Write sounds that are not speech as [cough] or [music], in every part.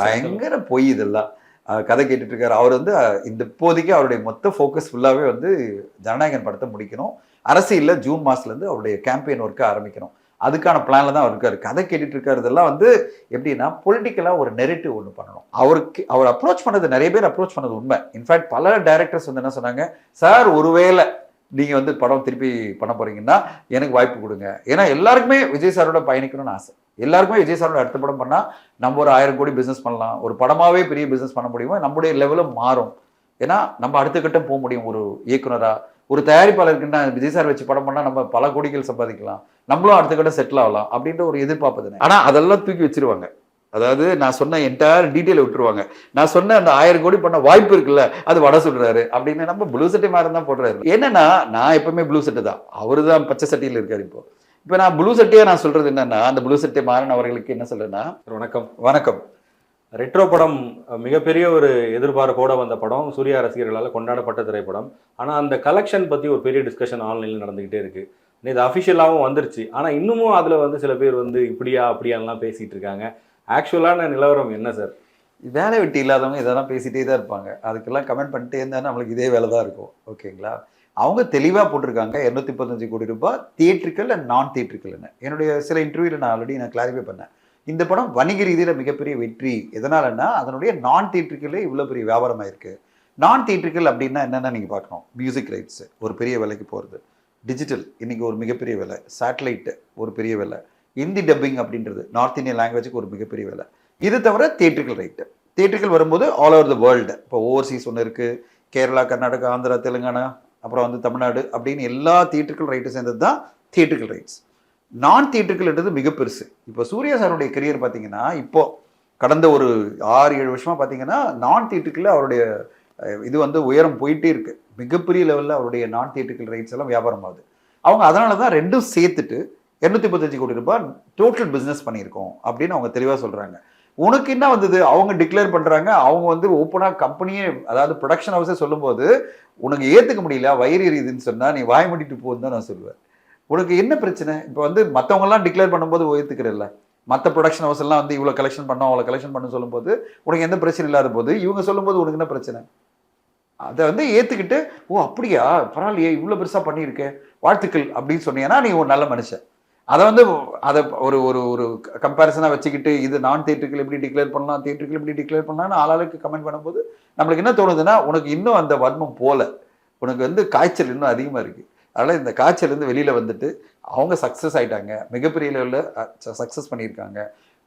பயங்கர பொய் இதெல்லாம். கதை கேட்டுட்டு இருக்காரு அவர் வந்து இந்த இப்போதைக்கு அவருடைய மொத்த ஃபோக்கஸ் ஃபுல்லாவே வந்து ஜனநாயகன் படத்தை முடிக்கணும். அரசியலில் ஜூன் மாசத்துல இருந்து அவருடைய கேம்பெயின் ஒர்க்கை ஆரம்பிக்கணும். அதுக்கான பிளானில் தான் அவர் இருக்கார். கதை கேட்டுட்டு இருக்காருதெல்லாம் வந்து எப்படின்னா பொலிட்டிக்கலாக ஒரு நெரேட்டிவ் ஒன்று பண்ணணும். அவருக்கு அவர் அப்ரோச் பண்ணது நிறைய பேர் அப்ரோச் பண்ணது உண்மை. இன்ஃபேக்ட் பல டைரக்டர்ஸ் வந்து என்ன சொன்னாங்க சார் ஒருவேளை நீங்கள் வந்து படம் திருப்பி பண்ண போறீங்கன்னா எனக்கு வாய்ப்பு கொடுங்க. ஏன்னா எல்லாருக்குமே விஜய் சாரோட பயணிக்கணும்னு ஆசை. எல்லாருக்குமே விஜய் சாரோட அடுத்த படம் பண்ணா நம்ம ஒரு ஆயிரம் கோடி பிசினஸ் பண்ணலாம். ஒரு படமாவே பெரிய பிசினஸ் பண்ண முடியுமோ? நம்முடைய லெவலும் மாறும். ஏன்னா நம்ம அடுத்த கட்டம் போக முடியும். ஒரு இயக்குனரா ஒரு தயாரிப்பாளருக்குன்னா விஜய் சார் வச்சு படம் பண்ணா நம்ம பல கோடிகள் சம்பாதிக்கலாம். நம்மளும் அடுத்த கட்டம் செட்டில் ஆகலாம் அப்படின்ற ஒரு எதிர்பார்ப்பு தானே. ஆனா அதெல்லாம் தூக்கி வச்சிருவாங்க. அதாவது நான் சொன்ன என்டையர் டீட்டெயில் விட்டுருவாங்க. நான் சொன்ன அந்த ஆயிரம் கோடி பண்ண வாய்ப்பு இருக்குல்ல அது வட சொல்றாரு அப்படின்னு நம்ம ப்ளூ சட்டை மாதிரி தான் போடுறாரு. என்னன்னா நான் எப்பவுமே ப்ளூ சட்டை தான். அவரு தான் பச்சை சட்டையில் இருக்காரு இப்போ. இப்போ நான் ப்ளூ சட்டையா நான் சொல்றது என்னன்னா அந்த ப்ளூ சட்டை மாறன் அவர்களுக்கு என்ன சொல்றேன்னா சார், வணக்கம். வணக்கம். ரெட்ரோ படம் மிகப்பெரிய ஒரு எதிர்பார்ப்போட வந்த படம். சூர்யா ரசிகர்களால் கொண்டாடப்பட்ட திரைப்படம். ஆனால் அந்த கலெக்ஷன் பற்றி ஒரு பெரிய டிஸ்கஷன் ஆன்லைனில் நடந்துகிட்டே இருக்கு. இது அஃபிஷியலாகவும் வந்துருச்சு. ஆனால் இன்னமும் அதில் வந்து சில பேர் வந்து இப்படியா அப்படியான்லாம் பேசிட்டு இருக்காங்க. ஆக்சுவலான நிலவரம் என்ன சார்? வேலை வெட்டி இல்லாதவங்க இதெல்லாம் பேசிட்டே தான் இருப்பாங்க. அதுக்கெல்லாம் கமெண்ட் பண்ணிட்டே இருந்தா நம்மளுக்கு இதே வேலை தான் இருக்கும். ஓகேங்களா? அவங்க தெளிவாக போட்டிருக்காங்க. இரநூத்தி பதினஞ்சு கோடி ரூபாய் தியேட்ரிக்கல் அண்ட் நான் தியேட்ரிக்கல்னு என்னுடைய சில இன்டர்வியூவில் நான் ஆல்ரெடி நான் கிளாரிஃபை பண்ணேன். இந்த படம் வணிக ரீதியில் மிகப்பெரிய வெற்றி. எதனாலன்னா அதனுடைய நான் தியேட்ரிக்கலே இவ்வளோ பெரிய வியாபாரமாக இருக்குது நான் தியேட்ரிக்கல் அப்படின்னா என்னென்ன நீங்கள் பார்க்கணும்? மியூசிக் ரைட்ஸு ஒரு பெரிய விலைக்கு போகிறது டிஜிட்டல் இன்றைக்கி ஒரு மிகப்பெரிய விலை. சேட்டலைட்டு ஒரு பெரிய விலை. ஹிந்தி டப்பிங் அப்படின்றது நார்த் இந்தியன் லாங்குவேஜுக்கு ஒரு மிகப்பெரிய விலை. இது தவிர தியேட்ரிக்கல் ரைட்டு தியேட்ரிக்கல் வரும்போது ஆல் ஓவர் த வேர்ல்டு இப்போ ஓவர்சீஸ் ஒன்று இருக்குது கேரளா கர்நாடகா ஆந்திரா தெலுங்கானா அப்புறம் வந்து தமிழ்நாடு அப்படின்னு எல்லா தியேட்டர்கள் ரைட்டும் சேர்ந்தது தான் தியேட்டர்கள் ரைட்ஸ் நான் தியேட்டர்கள்ன்றது மிக பெருசு. இப்போ சூர்யா சாருடைய கரியர் பார்த்தீங்கன்னா இப்போது கடந்த ஒரு ஆறு ஏழு வருஷமாக பார்த்தீங்கன்னா நான் தியேட்டர்களில் அவருடைய இது வந்து உயரம் போயிட்டே இருக்கு. மிகப்பெரிய லெவலில் அவருடைய நான் தியேட்ரிக்கல் ரைட்ஸ் எல்லாம் வியாபாரம் ஆகுது. அவங்க அதனால தான் ரெண்டும் சேர்த்துட்டு இரநூத்தி முப்பத்தஞ்சு கோடி ரூபாய் டோட்டல் பிஸ்னஸ் பண்ணியிருக்கோம் அப்படின்னு அவங்க தெளிவாக சொல்கிறாங்க உனக்கு என்ன வந்தது? அவங்க டிக்ளேர் பண்ணுறாங்க அவங்க வந்து ஓப்பனாக கம்பெனியே அதாவது ப்ரொடக்ஷன் ஹவுஸே சொல்லும்போது உனக்கு ஏற்றுக்க முடியல வயிறு எரியுதுன்னு சொன்னால் நீ வாய் மூடிட்டு போகுதுன்னு தான் நான் சொல்லுவேன். உனக்கு என்ன பிரச்சனை? இப்போ வந்து மற்றவங்கலாம் டிக்ளேர் பண்ணும்போது ஏற்றுக்கிறல்ல மற்ற ப்ரொடக்ஷன் ஹவுஸ் எல்லாம் வந்து இவ்வளோ கலெக்ஷன் பண்ணோம் அவ்வளோ கலெக்ஷன் பண்ண சொல்லும்போது உனக்கு எந்த பிரச்சனை இல்லாத போது இவங்க சொல்லும்போது உனக்கு என்ன பிரச்சனை? அதை வந்து ஏற்றுக்கிட்டு ஓ அப்படியா? பரவாயில்லையே இவ்வளோ பெருசாக பண்ணியிருக்கேன் வாழ்த்துக்கள் அப்படின்னு சொன்னீங்கன்னா நீ ஒரு நல்ல மனுஷன். அதை வந்து அதை ஒரு ஒரு ஒரு கம்பேரிசனாக வச்சுக்கிட்டு இது நான் தியேட்டருக்கு எப்படி டிக்ளேர் பண்ணலாம் தியேட்டருக்கு எப்படி டிக்ளேர் பண்ணலாம்னு ஆளாளுக்கு கமெண்ட் பண்ணும்போது நம்மளுக்கு என்ன தோணுதுன்னா உனக்கு இன்னும் அந்த வர்ணம் போல. உனக்கு வந்து காய்ச்சல் இன்னும் அதிகமாக இருக்குது அதனால் இந்த காய்ச்சலேருந்து வெளியில் வந்துட்டு அவங்க சக்ஸஸ் ஆகிட்டாங்க மிகப்பெரிய லெவலில் சக்ஸஸ் பண்ணியிருக்காங்க.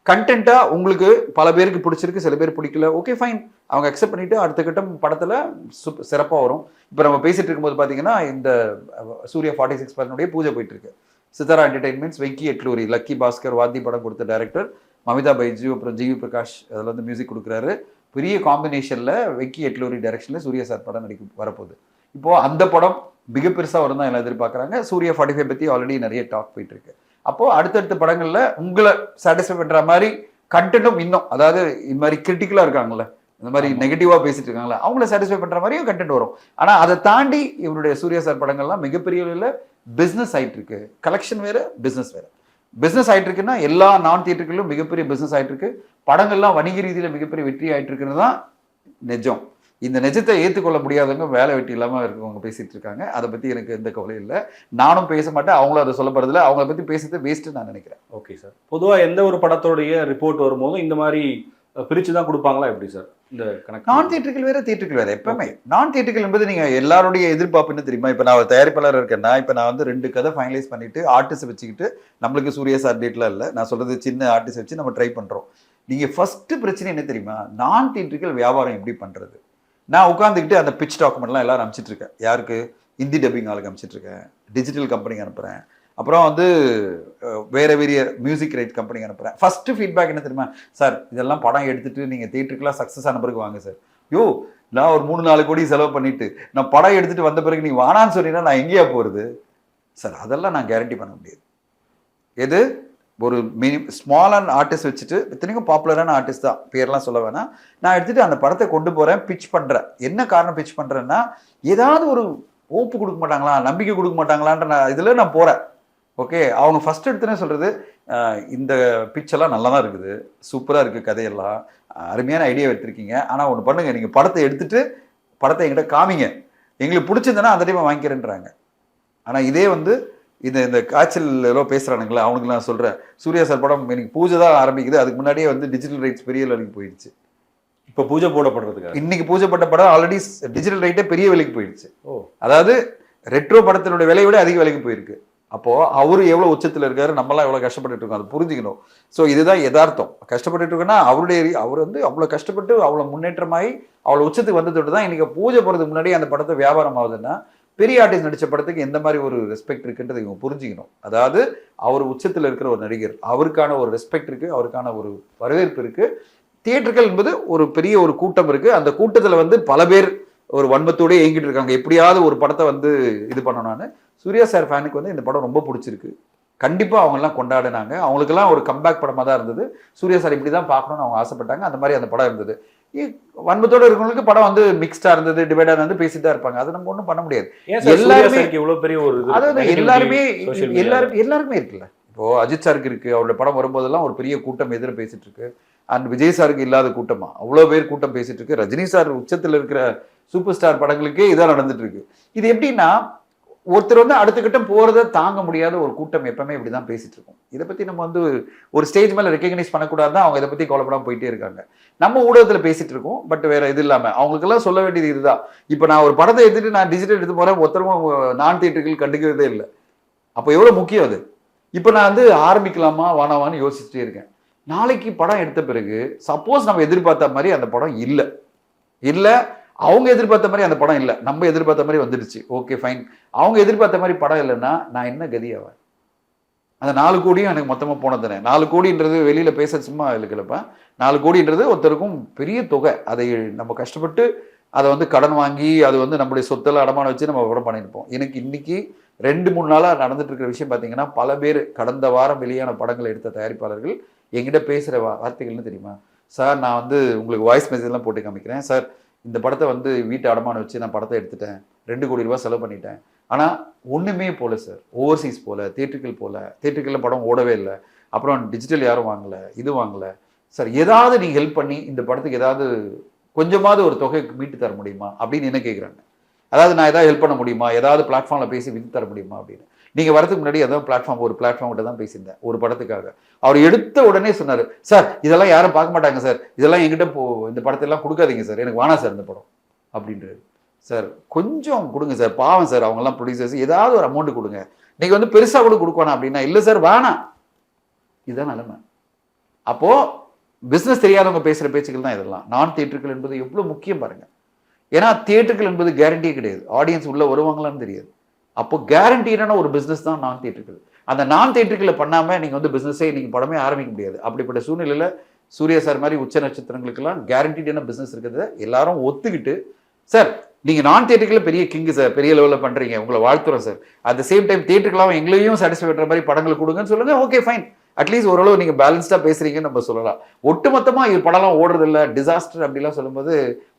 கண்டென்ட்டாக உங்களுக்கு பல பேருக்கு பிடிச்சிருக்கு சில பேர் பிடிக்கல. ஓகே ஃபைன் அவங்க அக்செப்ட் பண்ணிவிட்டு அடுத்த கட்டம் படத்தில் சு சிறப்பாக வரும். இப்போ நம்ம பேசிகிட்டு இருக்கும்போது பார்த்தீங்கன்னா இந்த சூர்யா ஃபார்ட்டி சிக்ஸ் பர்சனுடைய பூஜை போயிட்டுருக்கு சித்தாரா என்டர்டைன்மெண்ட்ஸ் வெங்கி எட்லூரி லக்கி பாஸ்கர் வாத்தி படம் கொடுத்த டைரக்டர் மமிதா பைஜு அப்புறம் ஜிவி பிரகாஷ் அதில் வந்து மியூசிக் கொடுக்குறாரு. பெரிய காம்பினேஷனில் வெங்கி எட்லூரி டைரக்ஷனில் சூர்யா சார் படம் நடிக்க வரப்போகுது. இப்போது அந்த படம் மிக பெருசாக வரும் தான் எல்லாம் எதிர்பார்க்குறாங்க. சூர்யா ஃபார்ட்டி ஃபைவ் பற்றி ஆல்ரெடி நிறைய டாக் போயிட்டுருக்கு அப்போது அடுத்தடுத்த படங்களில் உங்களை சாட்டிஸ்ஃபை பண்ணுற மாதிரி கண்டென்ட்டும் இன்னும் அதாவது இது மாதிரி கிரிட்டிக்கலாக இருக்காங்கல்ல இந்த மாதிரி. நெகட்டிவாக பேசிட்டு இருக்காங்களா அவங்கள சாட்டிஸ்ஃபை பண்ணுற மாதிரியும் கண்டென்ட் வரும். ஆனால் அதை தாண்டி இவருடைய சூர்யா சார் படங்கள்லாம் மிகப்பெரிய அளவில் பிஸ்னஸ் ஆயிட்டு இருக்கு கலெக்ஷன் வேற பிஸ்னஸ் வேற. பிஸ்னஸ் ஆயிட்டு இருக்குன்னா எல்லா நான் தியேட்டர்களும் மிகப்பெரிய பிஸ்னஸ் ஆயிட்டு இருக்கு படங்கள்லாம் வணிக ரீதியில் மிகப்பெரிய வெற்றி ஆயிட்டு இருக்குன்னு தான் நிஜம். இந்த நிஜத்தை ஏற்றுக்கொள்ள முடியாதவங்க வேலை வெட்டி இல்லாமல் இருக்கவங்க பேசிட்டு இருக்காங்க அதை பற்றி எனக்கு எந்த கவலையும் இல்லை. நானும் பேச மாட்டேன். அவங்களும் அதை சொல்ல அவங்கள பற்றி பேசுறது வேஸ்ட்டு நான் நினைக்கிறேன். ஓகே சார் பொதுவாக எந்த ஒரு படத்தோடைய ரிப்போர்ட் வரும்போதும் இந்த மாதிரி பிரித்து பிரிச்சு தான் கொடுப்பாங்களா எப்படி சார்? இந்த கணக்கு? நான் தியேட்டர்கள் வேற தியேட்டர்கள் வேற எப்பவுமே. நான் தியேட்டர்கள் என்பது நீங்க எல்லாருடைய எதிர்பார்ப்பு என்ன தெரியுமா? இப்போ நான் ஒரு தயாரிப்பாளர் இருக்கேன்னா இப்போ நான் வந்து ரெண்டு கதை ஃபைனலைஸ் பண்ணிட்டு ஆர்டிஸ்ட் வச்சுக்கிட்டு நம்மளுக்கு சூரிய சார் டேட்லாம் இல்லை நான் சொல்றது சின்ன ஆர்டிஸ்ட் வச்சு நம்ம ட்ரை பண்றோம். நீங்க ஃபர்ஸ்ட் பிரச்சனை என்ன தெரியுமா? நான் தியேட்டர்கள் வியாபாரம் எப்படி பண்றது? நான் உட்காந்துக்கிட்டு அந்த பிச் டாக்குமெண்ட்லாம் எல்லாரும் அனுப்பிச்சிட்டு இருக்கேன். யாருக்கு? ஹிந்தி டப்பிங் ஆளுக்கு அனுப்பிச்சிட்ருக்கேன் டிஜிட்டல் கம்பெனிக்கு அனுப்புறேன். அப்புறம் வந்து வேறு வேறிய மியூசிக் ரைட் கம்பெனிக்கு அனுப்புகிறேன் ஃபஸ்ட்டு ஃபீட்பேக் என்ன தெரியுமா? சார் இதெல்லாம் படம் எடுத்துகிட்டு நீங்கள் தியேட்டருக்குலாம் சக்ஸஸ் ஆன பிறகு வாங்க சார். யோ நான் ஒரு மூணு நாலு கோடி செலவு பண்ணிவிட்டு நான் படம் எடுத்துகிட்டு வந்த பிறகு நீ வானான்னு சொன்னீங்கன்னா நான் எங்கேயா போகிறது சார் அதெல்லாம் நான் கேரண்டி பண்ண முடியாது. எது? ஒரு மினி ஸ்மாலான ஆர்டிஸ்ட் வச்சுட்டு இத்தனைக்கும் பாப்புலரான ஆர்டிஸ்ட் தான். பேர்லாம் சொல்ல வேணாம். நான் எடுத்துகிட்டு அந்த படத்தை கொண்டு போகிறேன் பிச் பண்ணுறேன் என்ன காரணம் பிச் பண்ணுறேன்னா ஏதாவது ஒரு ஓப்பு கொடுக்க மாட்டாங்களா? நம்பிக்கை கொடுக்க மாட்டாங்களான்ற நான் இதில் நான் போகிறேன் ஓகே அவங்க ஃபர்ஸ்ட் எடுத்துனே சொல்றது ஆஹ் இந்த பிச்செல்லாம் நல்லா தான் இருக்குது. சூப்பராக இருக்குது கதையெல்லாம். அருமையான ஐடியா எடுத்திருக்கீங்க. ஆனால் ஒன்று பண்ணுங்க நீங்கள் படத்தை எடுத்துட்டு படத்தை என்கிட்ட காமிங்க. எங்களுக்கு பிடிச்சிருந்தனா அந்த டைமை வாங்கிக்கிறேன்றாங்க. ஆனால் இதே வந்து இந்த இந்த காய்ச்சல் பேசுகிறானுங்களா அவனுக்கு நான் சொல்கிறேன் சூர்யா சார் படம் எனக்கு பூஜை தான் ஆரம்பிக்குது. அதுக்கு முன்னாடியே வந்து டிஜிட்டல் ரைட்ஸ் பெரிய லெவலுக்கு போயிடுச்சு. இப்ப பூஜை போடப்படுறதுக்காக? இன்னைக்கு பூஜைப்பட்ட படம் ஆல்ரெடி டிஜிட்டல் ரைட்டே பெரிய விலைக்கு போயிடுச்சு. ஓ. அதாவது ரெட்ரோ படத்தினுடைய விலை விட அதிக விலைக்கு போயிருக்கு. அப்போ அவரு எவ்வளவு உச்சத்துல இருக்காரு நம்மலாம் எவ்வளவு கஷ்டப்பட்டுட்டு இருக்கோம் அதை புரிஞ்சுக்கணும். ஸோ இதுதான் யதார்த்தம். கஷ்டப்பட்டுட்டு இருக்கோம்னா அவருடைய அவர் வந்து அவ்வளவு கஷ்டப்பட்டு அவ்வளவு முன்னேற்றமாயி அவ்வளவு உச்சத்துக்கு வந்ததோடு தான் இன்னைக்கு பூஜை போறதுக்கு முன்னாடி அந்த படத்தை வியாபாரம் ஆகுதுன்னா பெரிய ஆர்டிஸ்ட் நடிச்ச படத்துக்கு எந்த மாதிரி ஒரு ரெஸ்பெக்ட் இருக்குன்றது இவங்க புரிஞ்சுக்கணும். அதாவது அவர் உச்சத்துல இருக்கிற ஒரு நடிகர் அவருக்கான ஒரு ரெஸ்பெக்ட் இருக்கு அவருக்கான ஒரு வரவேற்பு இருக்கு. தியேட்டர்கள் என்பது ஒரு பெரிய ஒரு கூட்டம் இருக்கு. அந்த கூட்டத்துல வந்து பல பேர் ஒரு வன்மத்தோடய இயங்கிட்டு இருக்காங்க. எப்படியாவது ஒரு படத்தை வந்து இது பண்ணணும்னு சூர்யா சார் ஃபேனுக்கு வந்து இந்த படம் ரொம்ப பிடிச்சிருக்கு. கண்டிப்பா அவங்க எல்லாம் கொண்டாடினாங்க. அவங்களுக்கெல்லாம் ஒரு கம்பேக் படமா தான் இருந்தது. சூர்யா சார் இப்படி தான் பார்க்கணும்னு அவங்க ஆசைப்பட்டாங்க. அந்த மாதிரி அந்த படம் இருந்தது. வன்மத்தோட இருக்கவங்களுக்கு படம் வந்து மிக்ஸ்டா இருந்தது டிவைடா இருந்து பேசிட்டு தான் இருப்பாங்க. அது நம்ம ஒன்றும் பண்ண முடியாது. எல்லாருமே- இவ்வளவு பெரிய ஒரு அதாவது எல்லாருமே? எல்லாரும் எல்லாருக்குமே இருக்குல்ல. இப்போ அஜித் சாருக்கு இருக்கு அவருடைய படம் வரும்போதெல்லாம் ஒரு பெரிய கூட்டம் எதிர பேசிட்டு இருக்கு. அண்ட் விஜய் சாருக்கு இல்லாத கூட்டமா? அவ்வளவு பேர் கூட்டம் பேசிட்டு இருக்கு. ரஜினி சார் உச்சத்துல இருக்கிற சூப்பர் ஸ்டார் படங்களுக்கே இதான் நடந்துட்டு இருக்கு. இது எப்படின்னா ஒருத்தர் வந்து அடுத்த கட்டம் போகிறத தாங்க முடியாத ஒரு கூட்டம் எப்பவுமே இப்படிதான் பேசிட்டு இருக்கோம். இதை பற்றி நம்ம வந்து ஒரு ஸ்டேஜ் மேலே ரெக்கக்னைஸ் பண்ணக்கூடாதுதான் அவங்க இதை பற்றி கவலைப்படாமல் போயிட்டே இருக்காங்க. நம்ம ஊடகத்தில் பேசிட்டு இருக்கோம் பட் வேற இது இல்லாமல் அவங்களுக்கெல்லாம் சொல்ல வேண்டியது இதுதான். இப்போ நான் ஒரு படத்தை எடுத்துட்டு நான் டிஜிட்டல் எடுத்து போகிறேன் ஒருத்தரும் நான் தியேட்டர்கள் கண்டுக்கிறதே இல்லை. அப்போ எவ்வளோ முக்கியம் அது? இப்போ நான் வந்து ஆரம்பிக்கலாமா வானாவான்னு யோசிச்சுட்டே இருக்கேன். நாளைக்கு படம் எடுத்த பிறகு சப்போஸ் நம்ம எதிர்பார்த்த மாதிரி அந்த படம் இல்லை. இல்லை அவங்க எதிர்பார்த்த மாதிரி அந்த படம் இல்லை. நம்ம எதிர்பார்த்த மாதிரி வந்துடுச்சு. ஓகே ஃபைன் அவங்க எதிர்பார்த்த மாதிரி படம் இல்லைன்னா நான் என்ன கதியாவேன் அந்த நாலு கோடியும் எனக்கு மொத்தமாக போனதுனே நாலு கோடின்றது வெளியில் பேச சும்மா இல்லைப்பா நாலு கோடின்றது ஒருத்தருக்கும் பெரிய தொகை. அதை நம்ம கஷ்டப்பட்டு அதை வந்து கடன் வாங்கி அது வந்து நம்மளுடைய சொத்தில் அடமானம் வச்சு நம்ம படம் பண்ணியிருப்போம். எனக்கு இன்னைக்கு ரெண்டு மூணு நாளாக நடந்துட்டு இருக்கிற விஷயம் பார்த்தீங்கன்னா பல பேர் கடந்த வாரம் வெளியான படங்களை எடுத்த தயாரிப்பாளர்கள் என்கிட்ட பேசுகிற வார்த்தைகள்னு தெரியுமா? சார் நான் வந்து உங்களுக்கு வாய்ஸ் மெசேஜ்லாம் போட்டு காமிக்கிறேன். சார் இந்த படத்தை வந்து வீட்டை அடமானம் வச்சு நான் படத்தை எடுத்துட்டேன். ரெண்டு கோடி ரூபாய் செலவு பண்ணிட்டேன். ஆனால் ஒன்றுமே போல சார் ஓவர்சீஸ் போல தேட்டருக்கள் போல தேட்டர்களில் படம் ஓடவே இல்லை. அப்புறம் டிஜிட்டல் யாரும் வாங்கலை இது வாங்கலை. சார் ஏதாவது நீங்கள் ஹெல்ப் பண்ணி இந்த படத்துக்கு ஏதாவது கொஞ்சமாவது ஒரு தொகை மீட்டு தர முடியுமா? அப்படின்னு என்ன கேட்குறாங்க அதாவது நான் ஏதாவது ஹெல்ப் பண்ண முடியுமா? ஏதாவது பிளாட்ஃபார்மில் பேசி வித்து தர முடியுமா? அப்படின்னு. நீங்கள் வரதுக்கு முன்னாடி ஏதாவது பிளாட்ஃபார்ம் ஒரு பிளாட்ஃபார்ம் கிட்ட தான் பேசியிருந்தேன் ஒரு படத்துக்காக. அவர் எடுத்த உடனே சொன்னார் சார் இதெல்லாம் யாரும் பார்க்க மாட்டாங்க சார். இதெல்லாம் எங்கிட்ட போ இந்த படத்தெல்லாம் கொடுக்காதீங்க சார். எனக்கு வேணாம் சார் இந்த படம். அப்படின்றாரு. சார் கொஞ்சம் கொடுங்க சார். பாவம் சார் அவங்கெல்லாம் ப்ரொடியூசர்ஸ் ஏதாவது ஒரு அமௌண்ட் கொடுங்க. நீங்கள் வந்து பெருசாக கூட கொடுக்கணும் அப்படின்னா இல்லை சார் வேணாம். இதுதான் நிலைமை. அப்போது பிஸ்னஸ் தெரியாதவங்க பேசுகிற பேச்சுக்கள் தான் இதெல்லாம். நான் தியேட்டர்கள் என்பது எவ்வளோ முக்கியம் பாருங்கள் ஏன்னா தியேட்டர்கள் என்பது கேரண்டியே கிடையாது. ஆடியன்ஸ் உள்ளே வருவாங்களான்னு தெரியாது. அப்போ கேரண்டீடான ஒரு பிஸ்னஸ் தான் நான் தியேட்டர்கள் அந்த நான் தியேட்டர்களில் பண்ணாமல் நீங்கள் வந்து பிஸ்னஸே நீங்கள் படமே ஆரம்பிக்க முடியாது. அப்படிப்பட்ட சூழ்நிலையில் சூர்யா சார் மாதிரி உச்ச நட்சத்திரங்களுக்கெல்லாம் கேரண்டீடான பிஸ்னஸ் இருக்கிறத எல்லாரும் ஒத்துக்கிட்டு சார் நீங்கள் நான் தேட்டருக்கில் பெரிய கிங்கு சார் பெரிய லெவலில் பண்ணுறீங்க உங்களை வாழ்த்துறோம் sir at the same time தேட்டருக்கெல்லாம் எங்களையும் சாட்டிஸ்ஃபை பண்ணுற மாதிரி படங்கள் கொடுங்கன்னு சொல்லுங்கள் ஓகே ஃபைன் அட்லீஸ்ட் ஓரளவு நீங்கள் பேலன்ஸ்டாக பேசுறீங்கன்னு நம்ம சொல்லலாம். ஒட்டுமொத்தமாக இது படம்லாம் ஓடுறதில்ல. டிசாஸ்டர் அப்படிலாம் சொல்லும்போது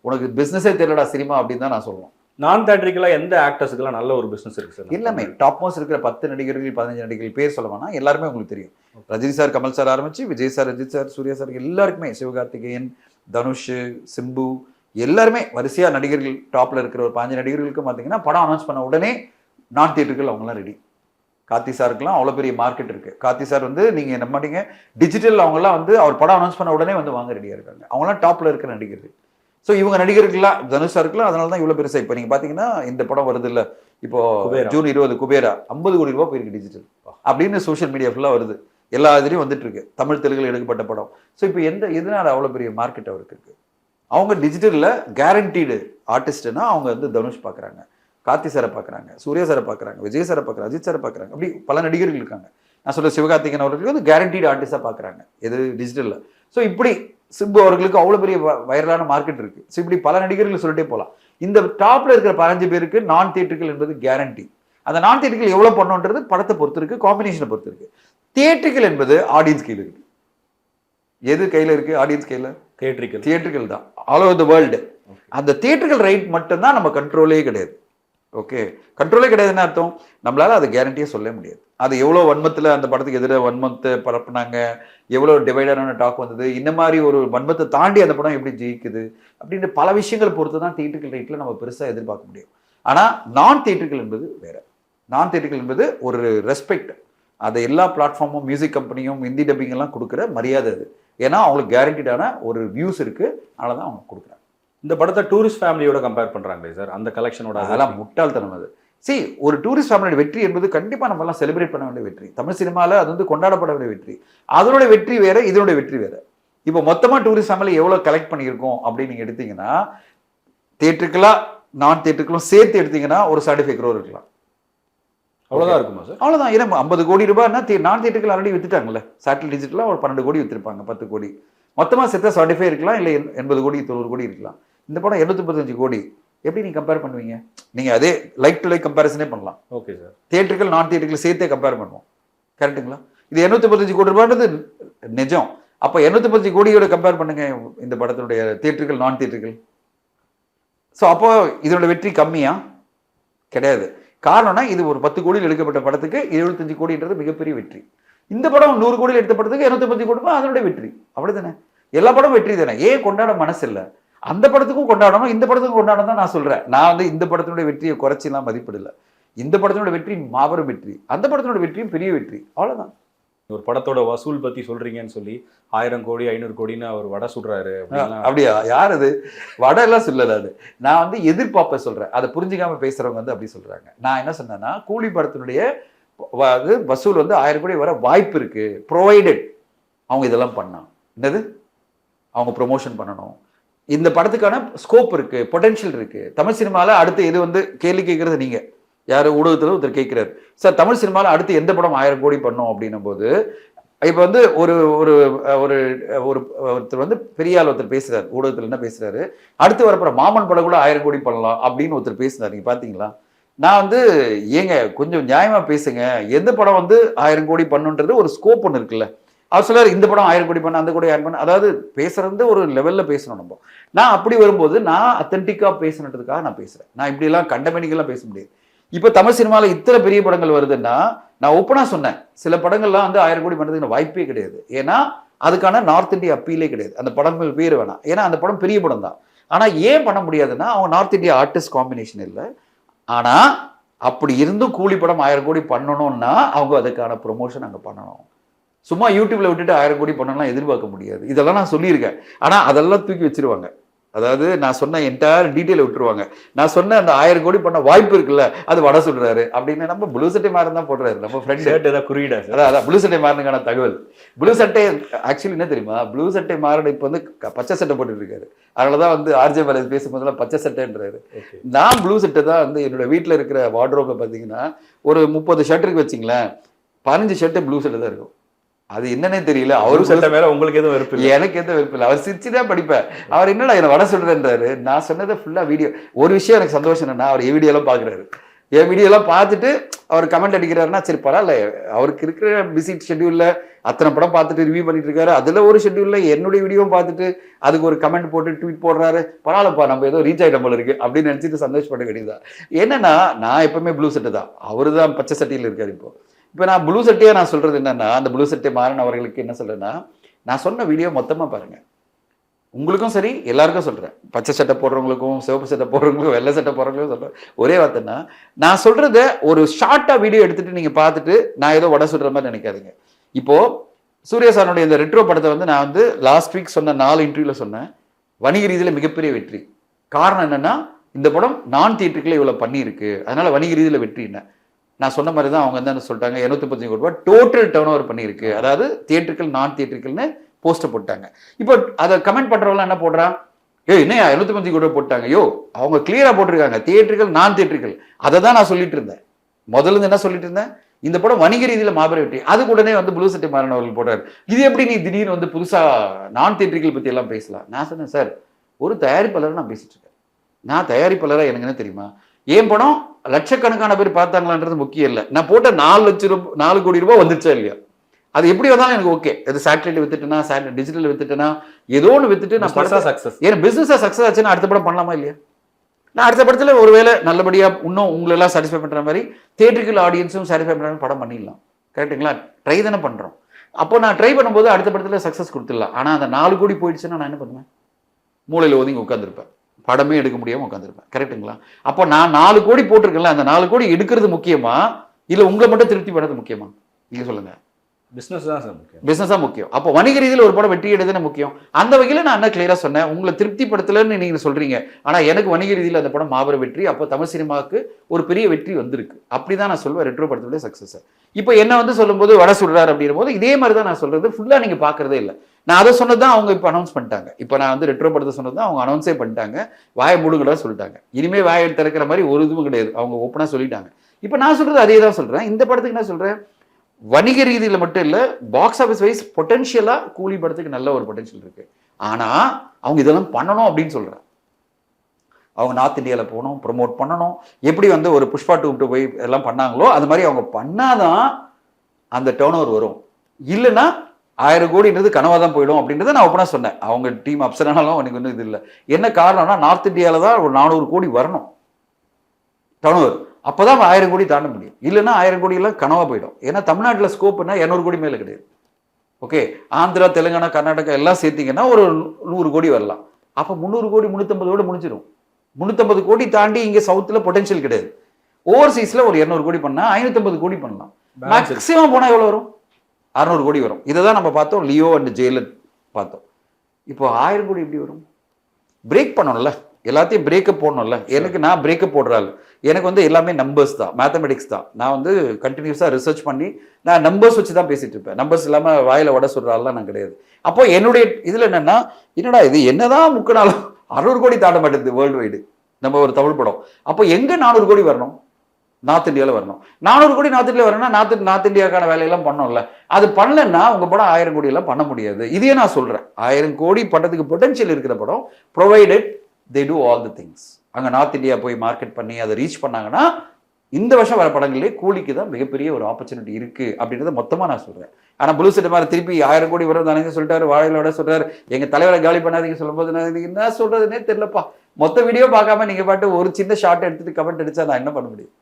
உனக்கு பிஸ்னஸே தெரியலடா சினிமா அப்படின்னு தான் நான் சொல்லுவேன். நான் தேட்டரிக்கலா எந்த ஆக்டர்ஸுக்கெல்லாம் நல்ல ஒரு பிஸ்னஸ் இருக்கு சார்? எல்லாமே. டாப் மோஸ்ட் இருக்கிற பத்து நடிகர்கள் பதினஞ்சு நடிகர்கள் பேர் சொல்ல எல்லாருமே உங்களுக்கு தெரியும். ரஜினி சார் கமல் சார் ஆரம்பிச்சு Vijay sir Rajith sir Suriya sir எல்லாருக்குமே. சிவகார்த்திகேயன் தனுஷ் சிம்பு எல்லாருமே வரிசையாக நடிகர்கள் டாப்பில் இருக்கிற ஒரு பாஞ்சு நடிகர்களுக்கும் பார்த்தீங்கன்னா படம் அனௌன்ஸ் பண்ண உடனே நான் தியேட்டர்கள் அவங்களாம் ரெடி கார்த்தி சாருக்குலாம் அவ்வளோ பெரிய மார்க்கெட் இருக்குது கார்த்தி சார் வந்து நீங்கள் நம்ப மாட்டீங்க டிஜிட்டல் அவங்கெல்லாம் வந்து அவர் படம் அனௌன்ஸ் பண்ண உடனே வந்து வாங்க ரெடியாக இருக்காங்க. அவங்களாம் டாப்பில் இருக்கிற நடிகர்கள். ஸோ இவங்க நடிகர்கள்லாம் தனுஷ் சாருக்குலாம் அதனால தான் இவ்வளோ பெருசா இப்போ நீங்க பாத்தீங்கன்னா இந்த படம் வருது இல்ல இப்போ. ஜூன் இருபது குபேரா ஐம்பது கோடி ரூபாய் போயிருக்கு டிஜிட்டல் அப்படின்னு சோஷியல் மீடியா ஃபுல்லாக வருது. எல்லா இதுலேயும் வந்துட்டு இருக்கு. தமிழ் தெலுங்குல எடுக்கப்பட்ட படம். ஸோ இப்போ எந்த எதனால அவ்வளோ பெரிய மார்க்கெட் அவருக்கு இருக்கு? அவங்க டிஜிட்டலில் கேரண்டீடு ஆர்டிஸ்ட்னா அவங்க வந்து தனுஷ் பார்க்குறாங்க கார்த்தி சாரை பார்க்குறாங்க சூர்யா சாரை பார்க்குறாங்க விஜய் சாரை பார்க்குறாங்க அஜித் சாரை பார்க்குறாங்க அப்படி பல நடிகர்கள் இருக்காங்க. நான் சொல்ல சிவகார்த்திகேயன் அவர்களுக்கு வந்து கேரண்டீடு ஆர்டிஸ்டாக பார்க்குறாங்க எது டிஜிட்டலில் ஸோ இப்படி சிம்பு அவர்களுக்கு அவ்வளோ பெரிய வைரலான மார்க்கெட் இருக்கு. ஸோ இப்படி பல நடிகர்கள் சொல்லிட்டே போகலாம் இந்த டாப்ல இருக்கிற பதினஞ்சு பேருக்கு நான் தியேட்டர்கள் என்பது கேரண்டி அந்த நான் தியேட்டர்கள் எவ்வளோ பண்ணணுன்றது படத்தை பொறுத்து இருக்கு காம்பினேஷனை பொறுத்து இருக்கு. தியேட்டர்கள் என்பது ஆடியன்ஸ் கையில் இருக்கு. எது கையில் இருக்கு ஆடியன்ஸ் கையில்? தேட்டரிக்கல் தியேட்டர்கள் தான். ஆல் ஓவர் த வேர்ல்டு அந்த தியேட்டர்கள் ரைட் மட்டும்தான் நம்ம கண்ட்ரோலே கிடையாது. ஓகே கண்ட்ரோலே கிடையாதுன்னு அர்த்தம்? நம்மளால அதை கேரண்டியாக சொல்ல முடியாது. அது எவ்வளோ வன்மத்தில் அந்த படத்துக்கு எதிராக வன்மத்தை பரப்புனாங்க எவ்வளோ டிவைடரான டாக் வந்தது இந்த மாதிரி ஒரு வன்மத்தை தாண்டி அந்த படம் எப்படி ஜெயிக்குது அப்படின்ற பல விஷயங்கள் பொறுத்து தான் தியேட்டர்கள் ரேட்டில் நம்ம பெருசாக எதிர்பார்க்க முடியும். ஆனால் நான் தியேட்டர்கள் என்பது வேறு. நான் தியேட்டர்கள் என்பது ஒரு ரெஸ்பெக்ட் அதை எல்லா பிளாட்ஃபார்மும் மியூசிக் கம்பெனியும் ஹிந்தி டப்பிங்கெல்லாம் கொடுக்குற மரியாதை அது. ஏன்னா அவங்களுக்கு கேரண்டிடான ஒரு வியூஸ் இருக்குது அதனால தான் அவங்க கொடுக்குறாங்க. இந்த படத்தை டூரிஸ்ட் ஃபேமிலியோட கம்பேர் பண்றாங்களே சார் அந்த கலெக்ஷனோட அதெல்லாம் முட்டாள்தனம் அது. See ஒரு டூரிஸ்ட் ஃபேமிலியோட வெற்றி என்பது கண்டிப்பா நம்ம எல்லாம் செலிப்ரேட் பண்ண வேண்டிய வெற்றி. தமிழ் சினிமால அது வந்து கொண்டாடப்பட வேண்டிய வெற்றி. அதனுடைய வெற்றி வேற இதனுடைய வெற்றி வேற. இப்போ மொத்தமா டூரிஸ்ட் ஃபேமிலி எவ்வளவு கலெக்ட் பண்ணியிருக்கோம் அப்படின்னு நீங்க எடுத்தீங்கன்னா தியேட்டருக்கலா நான் தியேட்டருக்கலும் சேர்த்து எடுத்தீங்கன்னா ஒரு சர்டிஃபை க்ரோர் இருக்கலாம். அவ்வளவுதான் இருக்குமா சார் அவ்வளவுதான். ஏன்னா ஐம்பது கோடி ரூபாய்னா நான் தியேட்டருக்கு ஆல்ரெடி வித்துட்டாங்கல்ல. சேட்டல் டிஜிட்டலாக ஒரு பன்னெண்டு கோடி வித்திருப்பாங்க பத்து கோடி. மொத்தமா சேர்த்தா சர்டிஃபை இருக்கலாம் இல்லை எண்பது கோடி தொண்ணூறு கோடி இருக்கலாம். இந்த படம் முப்பத்தஞ்சு கோடி. எப்படி நீங்க கம்பேர் பண்ணுவீங்க? நீங்க அதே லைக் டு லைக் கம்பேரிசனே பண்ணலாம். ஓகே சார் தியேட்டர்கள் நான் தியேட்டர்கள் சேர்த்தே கம்பேர் பண்ணுவோம். கரெக்ட்டுங்களா இது இருநூத்தி முப்பத்தஞ்சு கோடி ரூபான்றது நிஜம். அப்போ இருநூத்தி முப்பத்தஞ்சு கோடியோட கம்பேர் பண்ணுங்க இந்த படத்தினுடைய தியேட்டர்கள் நான் தியேட்டர்கள் ஸோ அப்போ இதனோட வெற்றி கம்மியா? கிடையாது. காரணம்னா இது ஒரு பத்து கோடியில் எடுக்கப்பட்ட படத்துக்கு எழுபத்தஞ்சு கோடின்றது மிகப்பெரிய வெற்றி. இந்த படம் நூறு கோடியில் எடுத்த படத்துக்கு இருநூத்தி கோடி ரூபாய் அதனுடைய வெற்றி. அவ்வளவுதானே? எல்லா படமும் வெற்றி தானே? ஏன் கொண்டாட மனசு இல்லை அந்த படத்துக்கும் கொண்டாடணும் இந்த படத்துக்கும் கொண்டாடணும் தான் நான் சொல்றேன். நான் வந்து இந்த படத்தினுடைய வெற்றியை குறைச்சிலாம் மதிப்பிடல. இந்த படத்தினோட வெற்றி மாபெரும் வெற்றி. அந்த படத்தினோட வெற்றியும் பெரிய வெற்றி. அவ்வளவுதான். ஒரு படத்தோட வசூல் பத்தி சொல்றீங்கன்னு சொல்லி ஆயிரம் கோடி ஐநூறு கோடின்னு அவர் வடை சுடுறாரு அப்படியா? யார் அது? வடை எல்லாம் சொல்லல அது. நான் வந்து எதிர்பார்ப்ப சொல்றேன். அதை புரிஞ்சுக்காம பேசுறவங்க வந்து அப்படி சொல்றாங்க. நான் என்ன சொன்னேன்னா கூலி படத்தினுடைய அது வசூல் வந்து ஆயிரம் கோடி வர வாய்ப்பு இருக்கு. ப்ரொவைடட் அவங்க இதெல்லாம் பண்ணலாம். என்னது? அவங்க ப்ரொமோஷன் பண்ணணும். இந்த படத்துக்கான ஸ்கோப் இருக்கு பொட்டென்ஷியல் இருக்கு. தமிழ் சினிமாவில் அடுத்து இது வந்து கேள்வி கேட்கறது நீங்க? யார்? ஊடகத்தில் ஒருத்தர் கேட்குறாரு. சார் தமிழ் சினிமாவில் அடுத்து எந்த படம் ஆயிரம் கோடி பண்ணும் அப்படின்னும் போது இப்போ வந்து ஒரு ஒரு ஒரு ஒரு ஒருத்தர் வந்து பெரிய ஆள் ஒருத்தர் பேசுறாரு. ஊடகத்தில் என்ன பேசுறாரு? அடுத்து வரப்போற மாமன் படம் கூட ஆயிரம் கோடி பண்ணலாம் அப்படின்னு ஒருத்தர் பேசுனார் நீங்க பாத்தீங்களா? நான் வந்து ஏங்க கொஞ்சம் நியாயமா பேசுங்க. எந்த படம் வந்து ஆயிரம் கோடி பண்ணுன்றது ஒரு ஸ்கோப் ஒன்று இருக்குல்ல. அவர் சிலர் இந்த படம் ஆயிரம் கோடி பண்ண அந்த கோடி ஆயிரம் பண்ண. அதாவது பேசுறது ஒரு லெவல்ல பேசணும் நம்ம. நான் அப்படி வரும்போது நான் அத்தன்டிக்காக பேசணுன்றதுக்காக நான் பேசுறேன். நான் இப்படிலாம் எல்லாம் பேச முடியாது. இப்போ தமிழ் சினிமாவில் இத்தனை பெரிய படங்கள் வருதுன்னா நான் ஒப்பனாக சொன்னேன். சில படங்கள்லாம் வந்து ஆயிரம் கோடி பண்ணுறதுக்கு வாய்ப்பே கிடையாது. ஏன்னா அதுக்கான நார்த் இந்தியா அப்பீலே கிடையாது. அந்த படங்கள் பேர் வேணாம். ஏன்னா அந்த படம் பெரிய படம் தான். ஆனால் ஏன் பண்ண முடியாதுன்னா அவங்க நார்த் இந்தியா ஆர்டிஸ்ட் காம்பினேஷன் இல்லை. ஆனால் அப்படி இருந்தும் கூலி படம் ஆயிரம் கோடி பண்ணணும்னா அவங்க அதுக்கான ப்ரொமோஷன் அங்கே பண்ணணும். சும்மா யூடியூப்ல விட்டுட்டு ஆயிரம் கோடி பண்ணலாம் எதிர்பார்க்க முடியாது. இதெல்லாம் நான் சொல்லியிருக்கேன். ஆனா அதெல்லாம் தூக்கி வச்சிருவாங்க. அதாவது நான் சொன்ன என்டையர் டீட்டெயில் விட்டுருவாங்க. நான் சொன்ன அந்த ஆயிரம் கோடி பண்ண வாய்ப்பு இருக்குல்ல அது வட சொல்றாரு அப்படின்னு நம்ம ப்ளூ சட்டை மாதிரி தான் போடுறாரு நம்ம ஃப்ரெண்டு ஷர்ட் ஏதாவது குறியீடா அதான் அதான் ப்ளூ சட்டை மாறினுக்கான தகவல். ப்ளூ சட்டை ஆக்சுவலி என்ன தெரியுமா? ப்ளூ சட்டை மாறன இப்போ வந்து பச்சை சட்டை போட்டுட்டு இருக்காரு. அதனாலதான் வந்து ஆர்ஜே பாலாஜி பேசும்போதெல்லாம் பச்சை சட்டைன்றாரு. நான் ப்ளூ சட்டை தான் வந்து என்னோட வீட்டில் இருக்கிற வார்ட்ரோப்ல பார்த்தீங்கன்னா ஒரு முப்பது ஷர்ட் இருக்கு வச்சிங்களேன். பதினஞ்சு ஷர்ட்டு ப்ளூ சட்டை தான் இருக்கும். அது என்னன்னே தெரியல. அவரு அவரு சட்டை மேல உங்களுக்கு எதுவும் வெறுப்பு இல்லை? எனக்கு எந்த விருப்பம் இல்லை. அவர் சிரிச்சு தான் படிப்பேன் அவர் என்னடா என்ன வட சொல்றேன்றாரு? நான் சொன்னதை ஃபுல்லா வீடியோ ஒரு விஷயம் எனக்கு சந்தோஷம் என்னன்னா அவர் என் வீடியோ எல்லாம் பாக்குறாரு. என் வீடியோ எல்லாம் பார்த்துட்டு அவர் கமெண்ட் அடிக்கிறாருன்னா சரி பரவாயில்ல. அவருக்கு இருக்கிற பிஸி ஷெட்யூல்ல அத்தனை படம் பார்த்துட்டு ரிவ்யூ பண்ணிட்டு இருக்காரு. அதுல ஒரு ஷெட்யூல்ல என்னுடைய வீடியோவும் பார்த்துட்டு அதுக்கு ஒரு கமெண்ட் போட்டு ட்வீட் போடுறாரு. பரவாயில்லப்பா நம்ம ஏதோ ரீச் ஆயிட்ட போல இருக்கு அப்படின்னு நினைச்சிட்டு சந்தோஷப்பட வேண்டியதுதான். என்னன்னா நான் எப்பவுமே ப்ளூ சட்டை தான். அவரு தான் பச்சை சட்டையில் இருக்காரு இப்போ. இப்போ நான் ப்ளூ சட்டையை நான் சொல்கிறது என்னென்னா அந்த ப்ளூ சட்டை மாறினவர்களுக்கு என்ன சொல்கிறேன்னா நான் சொன்ன வீடியோ மொத்தமாக பாருங்கள் உங்களுக்கும் சரி எல்லாருக்கும் சொல்கிறேன் பச்சை சட்டை போடுறவங்களுக்கும் சிவப்பு சட்டை போடுறவங்களுக்கும் வெள்ளை சட்டை போடுறவங்களுக்கும் சொல்கிறேன் ஒரே வார்த்தைன்னா நான் சொல்கிறத ஒரு ஷார்ட்டாக வீடியோ எடுத்துகிட்டு நீங்கள் பார்த்துட்டு நான் ஏதோ வடை சொல்ற மாதிரி நினைக்காதீங்க. இப்போது சூர்யா சாரனுடைய இந்த ரெட்ரோ படத்தை வந்து நான் வந்து லாஸ்ட் வீக் சொன்ன நாலு இன்டர்வியூவில் சொன்னேன். வணிக ரீதியில் மிகப்பெரிய வெற்றி. காரணம் என்னென்னா இந்த படம் நான் தியேட்டருக்குள்ளே இவ்வளோ பண்ணியிருக்கு. அதனால் வணிக ரீதியில் வெற்றி என்ன? நான் சொன்ன மாதிரி தான் அவங்க வந்து என்ன சொல்லிட்டாங்க? எழுநூத்தி முப்பத்தஞ்சு கோடி ரூபாய் டோட்டல் டர்ன் ஓவர் பண்ணியிருக்கு. அதாவது தியேட்டர்கள் நான் தியேட்டர்கள்னு போஸ்டர் போட்டாங்க. இப்போ அதை கமெண்ட் பண்றவங்க என்ன போடுறான்? ஏ என்னையா எழுநூத்தி பஞ்சு கூட போட்டாங்க. யோ அவங்க கிளியராக போட்டிருக்காங்க. தியேட்டர்கள் நான் தியேட்டர்கள் அதை தான் நான் சொல்லிட்டு இருந்தேன். முதல்ல இருந்து என்ன சொல்லிட்டு இருந்தேன்? இந்த படம் வணிக ரீதியில் மாபெரும் வெற்றி. அது உடனே வந்து ப்ளூ சட்டை மாறன் அவர்கள் போட்டார். இது எப்படி நீ திடீர்னு வந்து புதுசாக நான் தியேட்டர்கள் பற்றி எல்லாம் பேசலாம்? நான் சொன்னேன் சார் ஒரு தயாரிப்பாளர் நான் பேசிட்டு இருக்கேன். நான் தயாரிப்பாளராக எனக்கு என்ன தெரியுமா? என் படம்? லட்சக்கணக்கான பேர் பார்த்தாங்களான்றது முக்கியம் இல்லை. நான் போட்ட நாலு லட்சம் ரூபாய் நாலு கோடி ரூபாய் வந்துருச்சா இல்லையா? அது எப்படி வந்தாலும் எனக்கு ஓகே அது சேட்டலைட் வித்துட்டேனா டிஜிட்டல் வித்துட்டேனா ஏதோ ஒன்று வித்துட்டு நான் படத்தை சக்சஸ் ஏன்னா பிசினஸா சக்ஸஸ் ஆச்சுன்னா அடுத்த படம் பண்ணலாமா இல்லையா? நான் அடுத்த படத்தில் ஒருவேளை நல்லபடியாக இன்னும் உங்களெல்லாம் சாட்டிஸ்ஃபை பண்ணுற மாதிரி தேட்டரிக்கல் ஆடியன்ஸும் சாட்டிஸ்ஃபை பண்ணுற படம் பண்ணிடலாம். கரெக்ட்டுங்களா ட்ரை தானே பண்ணுறோம் அப்போ நான் ட்ரை பண்ணும்போது அடுத்த படத்தில் சக்ஸஸ் கொடுத்துடலாம். ஆனால் அந்த நாலு கோடி போயிடுச்சுன்னா நான் என்ன பண்ணுவேன்? மூளையில் ஒதுங்கி உட்காந்துருப்பேன் படமே எடுக்க முடியாமல் உட்காந்துருப்பேன் கரெக்ட்டுங்களா? அப்போ நான் நாலு கோடி போட்டிருக்கேன்ல அந்த நாலு கோடி எடுக்கிறது முக்கியமா? இல்லை உங்களை மட்டும் திருப்தி படுறது முக்கியமா? நீங்கள் சொல்லுங்கள் பிஸ்னஸ் தான் சார் முக்கியம். பிஸ்னஸ் தான் முக்கியம். அப்போ வணிக ரீதியில் ஒரு படம் வெற்றி எடுதுன்னு முக்கியம்? அந்த வகையில் நான் என்ன கிளியராக சொன்னேன். உங்களை திருப்திப்படுத்தலன்னு நீங்கள் சொல்கிறீங்க ஆனால் எனக்கு வணிக ரீதியில் அந்த படம் மாபெரும் வெற்றி அப்போ தமிழ் சினிமாவுக்கு ஒரு பெரிய வெற்றி வந்திருக்கு. அப்படி தான் நான் சொல்வேன். ரெட்ரோ படத்துடைய சக்ஸஸ் இப்போ என்ன வந்து சொல்லும்போது வட சொல்கிறார் அப்படிங்கிற போது இதே மாதிரி தான் நான் சொல்கிறது ஃபுல்லாக நீங்கள் பார்க்குறதே இல்லை. நான் அதை சொன்னது தான் அவங்க இப்போ அனௌன்ஸ் பண்ணிட்டாங்க. இப்போ நான் வந்து ரெட்ரோ படத்தை சொன்னது தான் அவங்க அனௌன்ஸே பண்ணிட்டாங்க. வாயை மூடுங்கடா சொல்லிட்டாங்க. இனிமேல் வாயை திறக்கிற மாதிரி ஒரு இதுவும் கிடையாது. அவங்க ஓப்பனாக சொல்லிட்டாங்க. இப்போ நான் சொல்கிறது அதே தான் சொல்கிறேன் இந்த படத்துக்கு என்ன சொல்கிறேன் வணிக ரீதியில் மட்டும் இல்லை பாக்ஸ் ஆஃபீஸ் வைஸ் பொட்டென்ஷியலாக கூலி படத்துக்கு நல்ல ஒரு பொட்டென்ஷியல் இருக்கு. ஆனால் அவங்க இதெல்லாம் பண்ணணும் அப்படின்னு சொல்கிறாங்க அவங்க நார்த் இந்தியாவில் போகணும் ப்ரொமோட் பண்ணணும். எப்படி வந்து ஒரு புஷ்பா டூ போய் எல்லாம் பண்ணாங்களோ அது மாதிரி அவங்க பண்ணாதான் அந்த டேர்ன் ஓவர் வரும். இல்லைன்னா ஆயிரம் கோடின்றது கனவாக தான் போயிடும் அப்படின்றத நான் ஓப்பனாக சொன்னேன். அவங்க டீம் அப்சர் ஆனாலும் எனக்கு ஒன்றும் இது இல்லை. என்ன காரணம்னா நார்த் இந்தியாவில் தான் ஒரு நானூறு கோடி வரணும். டேர்ன் ஓவர் அப்போ தான் ஆயிரம் கோடி தாண்ட முடியும். இல்லைன்னா ஆயிரம் கோடியெல்லாம் கனவாக போயிடும். ஏன்னா தமிழ்நாட்டில் ஸ்கோப்னா இரநூறு கோடி மேலே கிடையாது. ஓகே ஆந்திரா தெலுங்கானா கர்நாடகா எல்லாம் சேர்த்தீங்கன்னா ஒரு நூறு கோடி வரலாம். அப்போ முந்நூறு கோடி முந்நூற்றம்பது கோடி முடிஞ்சிடும் முந்நூற்றம்பது கோடி தாண்டி இங்கே சவுத்தில் பொட்டன்ஷியல் கிடையாது. ஓவர்சீஸில் ஒரு இரநூறு கோடி பண்ணால் ஐநூற்றம்பது கோடி பண்ணலாம். மேக்ஸிமம் போனால் எவ்வளோ வரும்? அறநூறு கோடி வரும். இதை தான் நம்ம பார்த்தோம். லியோ அண்ட் ஜெயிலர் பார்த்தோம். இப்போ ஆயிரம் கோடி எப்படி வரும்? பிரேக் பண்ணணும்ல. எல்லாத்தையும் பிரேக்கப் போடணும்ல. எனக்கு நான் பிரேக்கப் போடுறாள் எனக்கு வந்து எல்லாமே நம்பர்ஸ் தான் மேத்தமெட்டிக்ஸ் தான். நான் வந்து கண்டினியூஸாக ரிசர்ச் பண்ணி நான் நம்பர்ஸ் வச்சு தான் பேசிகிட்டு இருப்பேன். நம்பர்ஸ் இல்லாமல் வாயில் வட சொல்கிறாலாம் நான் கிடையாது. அப்போ என்னுடைய இதில் என்னென்னா என்னடா இது என்னதான் முக்கினாலும் [laughs] அறுநூறு கோடி தாண்ட மாட்டேங்குது வேர்ல்டு வைடு நம்ம ஒரு தமிழ் படம். அப்போ எங்கே நானூறு கோடி வரணும்? நார்த் இந்தியாவில் வரணும். நானூறு கோடி நார்த் இந்தியா வரணும்னா நார்த் நார்த் இந்தியாவுக்கான வேலையெல்லாம் பண்ணோம்ல. அது பண்ணலன்னா உங்கள் படம் ஆயிரம் கோடியெல்லாம் பண்ண முடியாது. இதையே நான் சொல்கிறேன் ஆயிரம் கோடி பண்ணுறதுக்கு பொட்டன்ஷியல் இருக்கிற படம் provided they do all the things அங்கே நார்த் இந்தியா போய் மார்க்கெட் பண்ணி அதை ரீச் பண்ணாங்கன்னா இந்த வருஷம் வர படங்களே கூலிக்கு தான் மிகப்பெரிய ஒரு ஆப்பர்ச்சுனிட்டி இருக்குது அப்படின்றத மொத்தமாக நான் சொல்கிறேன் ஆனால் ப்ளூ செட் திருப்பி ஆயிரம் கோடி வரும் தானே சொல்லிட்டாரு வாழையிலோட சொல்கிறார் எங்கள் தலைவரை காலி பண்ணாதீங்க சொல்லும்போது நான் என்ன சொல்கிறதுனே தெரிலப்பா மொத்த வீடியோ பார்க்காம நீங்கள் பாட்டு ஒரு சின்ன ஷார்ட் எடுத்துட்டு கமெண்ட் அடித்தா நான் என்ன பண்ண முடியும்?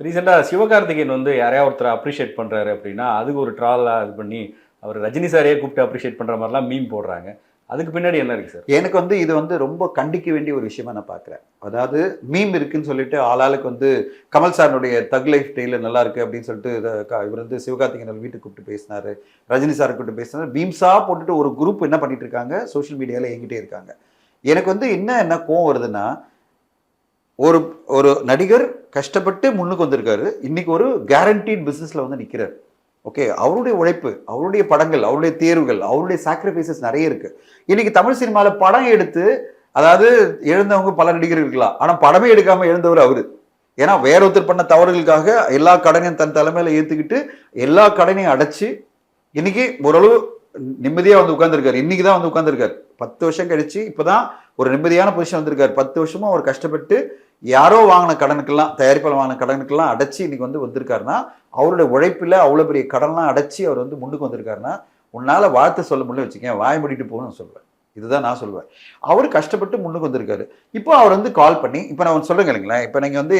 ரீசெண்டாக சிவகார்த்திகேயன் வந்து யாரையா ஒருத்தர் அப்ரிஷியேட் பண்ணுறாரு அப்படின்னா அதுக்கு ஒரு ட்ராலாக இது பண்ணி அவர் ரஜினி சாரையே கூப்பிட்டு அப்ரிஷியேட் பண்ணுற மாதிரிலாம் மீன் போடுறாங்க. அதுக்கு பின்னாடி என்ன இருக்கு சார் எனக்கு வந்து இது வந்து ரொம்ப கண்டிக்க வேண்டிய ஒரு விஷயமா நான் பார்க்குறேன் அதாவது மீம் இருக்குன்னு சொல்லிட்டு ஆளாளுக்கு வந்து கமல் சாரினுடைய தக் லைஃப் டெய்லர் நல்லா இருக்கு அப்படின்னு சொல்லிட்டு இவர் வந்து சிவகார்த்திகேயன் வீட்டுக்கு கூப்பிட்டு பேசினாரு ரஜினி சார் கூப்பிட்டு பேசினாரு. மீம்ஸா போட்டுட்டு ஒரு குரூப் என்ன பண்ணிட்டு இருக்காங்க? சோஷியல் மீடியாவில் எங்கிட்டே இருக்காங்க. எனக்கு வந்து என்ன என்ன கோவம் வருதுன்னா ஒரு ஒரு நடிகர் கஷ்டப்பட்டு முன்னுக்கு வந்திருக்காரு. இன்னைக்கு ஒரு கேரண்டீட் பிசினஸ்ல வந்து நிற்கிறார் ஓகே அவருடைய உழைப்பு அவருடைய படங்கள் அவருடைய தேர்வுகள் அவருடைய சாக்ரிஃபைசஸ் நிறைய இருக்கு. இன்னைக்கு தமிழ் சினிமாவில் படம் எடுத்து அதாவது எழுந்தவங்க பல நடிகர்கள் இருக்கலாம். ஆனால் படமே எடுக்காம எழுந்தவர் அவரு. ஏன்னா வேற ஒருத்தர் பண்ண தவறுகளுக்காக எல்லா கடனையும் தன் தலைமையில ஏத்துக்கிட்டு எல்லா கடனையும் அடைச்சு இன்னைக்கு ஓரளவு நிம்மதியா வந்து உட்கார்ந்திருக்காரு. இன்னைக்கு தான் வந்து உட்கார்ந்திருக்காரு. பத்து வருஷம் கழிச்சு இப்பதான் ஒரு நிம்மதியான பொசிஷன் வந்திருக்காரு. பத்து வருஷமா அவர் கஷ்டப்பட்டு யாரோ வாங்கின கடனுக்கெல்லாம் தயாரிப்பாளர் வாங்கின கடனுக்கெல்லாம் அடைச்சு இன்னைக்கு வந்து வந்திருக்காருன்னா அவருடைய உழைப்பில் அவ்வளோ பெரிய கடன்லாம் அடைச்சி அவர் வந்து முன்னுக்கு வந்திருக்காருன்னா உன்னால் வாழ்த்து சொல்ல முடியல வச்சுக்கேன் வாய் முடிட்டு போகணும்னு சொல்லுவேன் இதுதான் நான் சொல்லுவேன் அவர் கஷ்டப்பட்டு முன்னுக்கு வந்திருக்காரு. இப்போ அவர் வந்து கால் பண்ணி இப்போ நான் சொல்லுங்க இல்லைங்களேன் இப்போ நீங்கள் வந்து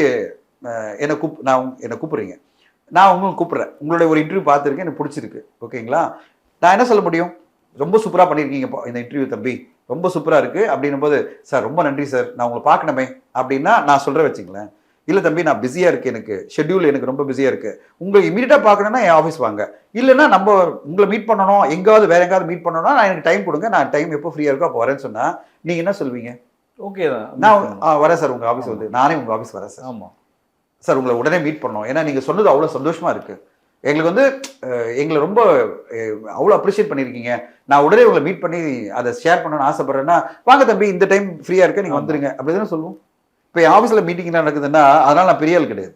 என்னை கூப் நான் என்னை கூப்பிட்றீங்க. நான் உங்களுக்கு கூப்பிட்றேன். உங்களுடைய ஒரு இன்டர்வியூ பார்த்துருக்கேன் எனக்கு பிடிச்சிருக்கு. ஓகேங்களா? நான் என்ன சொல்ல முடியும்? ரொம்ப சூப்பராக பண்ணியிருக்கீங்க இப்போ இந்த இன்டர்வியூ தம்பி. ரொம்ப சூப்பராக இருக்கு அப்படின்னும் போது சார் ரொம்ப நன்றி சார். நான் உங்களை பார்க்கணுமே. அப்படின்னா நான் சொல்கிறேன் வச்சுங்களேன். இல்லை தம்பி நான் பிஸியாக இருக்கு எனக்கு. ஷெட்யூல் எனக்கு ரொம்ப பிஸியாக இருக்கு. உங்களை இமீடியட்டாக பார்க்கணுன்னா என் ஆஃபீஸ் வாங்க. இல்லைன்னா நம்ம உங்களை மீட் பண்ணணும். எங்காவது வேற எங்காவது மீட் பண்ணணும்னா நான் எனக்கு டைம் கொடுங்க. நான் டைம் எப்போ ஃப்ரீயாக இருக்கோ அப்போ வரேன்னு சொன்னா நீங்கள் என்ன சொல்வீங்க? ஓகே தான். நான் வரேன் சார். உங்கள் ஆஃபீஸ் வந்து நானே உங்கள் ஆஃபீஸ் வரேன் சார். ஆமாம் சார் உங்களை உடனே மீட் பண்ணோம் ஏன்னா நீங்கள் சொன்னது அவ்வளோ சந்தோஷமா இருக்கு. எங்களுக்கு வந்து எங்களை ரொம்ப அவ்வளோ அப்ரிஷியேட் பண்ணியிருக்கீங்க. நான் உடனே உங்களை மீட் பண்ணி அதை ஷேர் பண்ணணும்னு ஆசைப்படுறேன்னா வாங்க தம்பி இந்த டைம் ஃப்ரீயாக இருக்க நீங்கள் ஆமா. வந்துருங்க. அப்படி தானே சொல்லுவோம். இப்போ என் ஆஃபீஸில் மீட்டிங்லாம் நடக்குதுன்னா அதனால் நான் பெரிய ஆள் கிடையாது.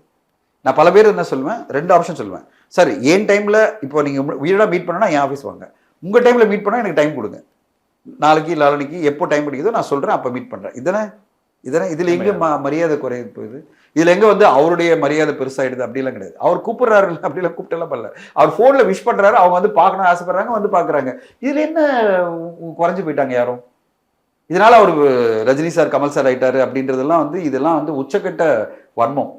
நான் பல பேர் என்ன சொல்லுவேன்? ரெண்டு ஆப்ஷன் சொல்லுவேன். சார் என் டைமில் இப்போ நீங்கள் வீடாக மீட் பண்ணனா என் ஆஃபீஸ் வாங்க. உங்கள் டைமில் மீட் பண்ணால் எனக்கு டைம் கொடுங்க. நாளைக்கு நாளைக்கு எப்போ டைம் கிடைக்குதோ நான் சொல்கிறேன் அப்போ மீட் பண்ணுறேன் இதனே இதனே இதில் எங்கே மரியாதை குறையுது போகுது? இதில் எங்கே வந்து அவருடைய மரியாதை பெருசாயிடுது? அப்படிலாம் கிடையாது. அவர் கூப்பிடுறாரு அப்படிலாம் கூப்பிட்டெல்லாம் பண்ணல. அவர் ஃபோனில் விஷ் பண்ணுறாரு அவங்க வந்து பார்க்கணும் ஆசைப்படுறாங்க வந்து பார்க்குறாங்க. இதில் என்ன குறைஞ்சு போயிட்டாங்க யாரும்? இதனால அவர் ரஜினி சார் கமல் சார் ஆயிட்டாரு அப்படின்றதெல்லாம் வந்து இதெல்லாம் வந்து உச்சக்கட்ட வன்மம்.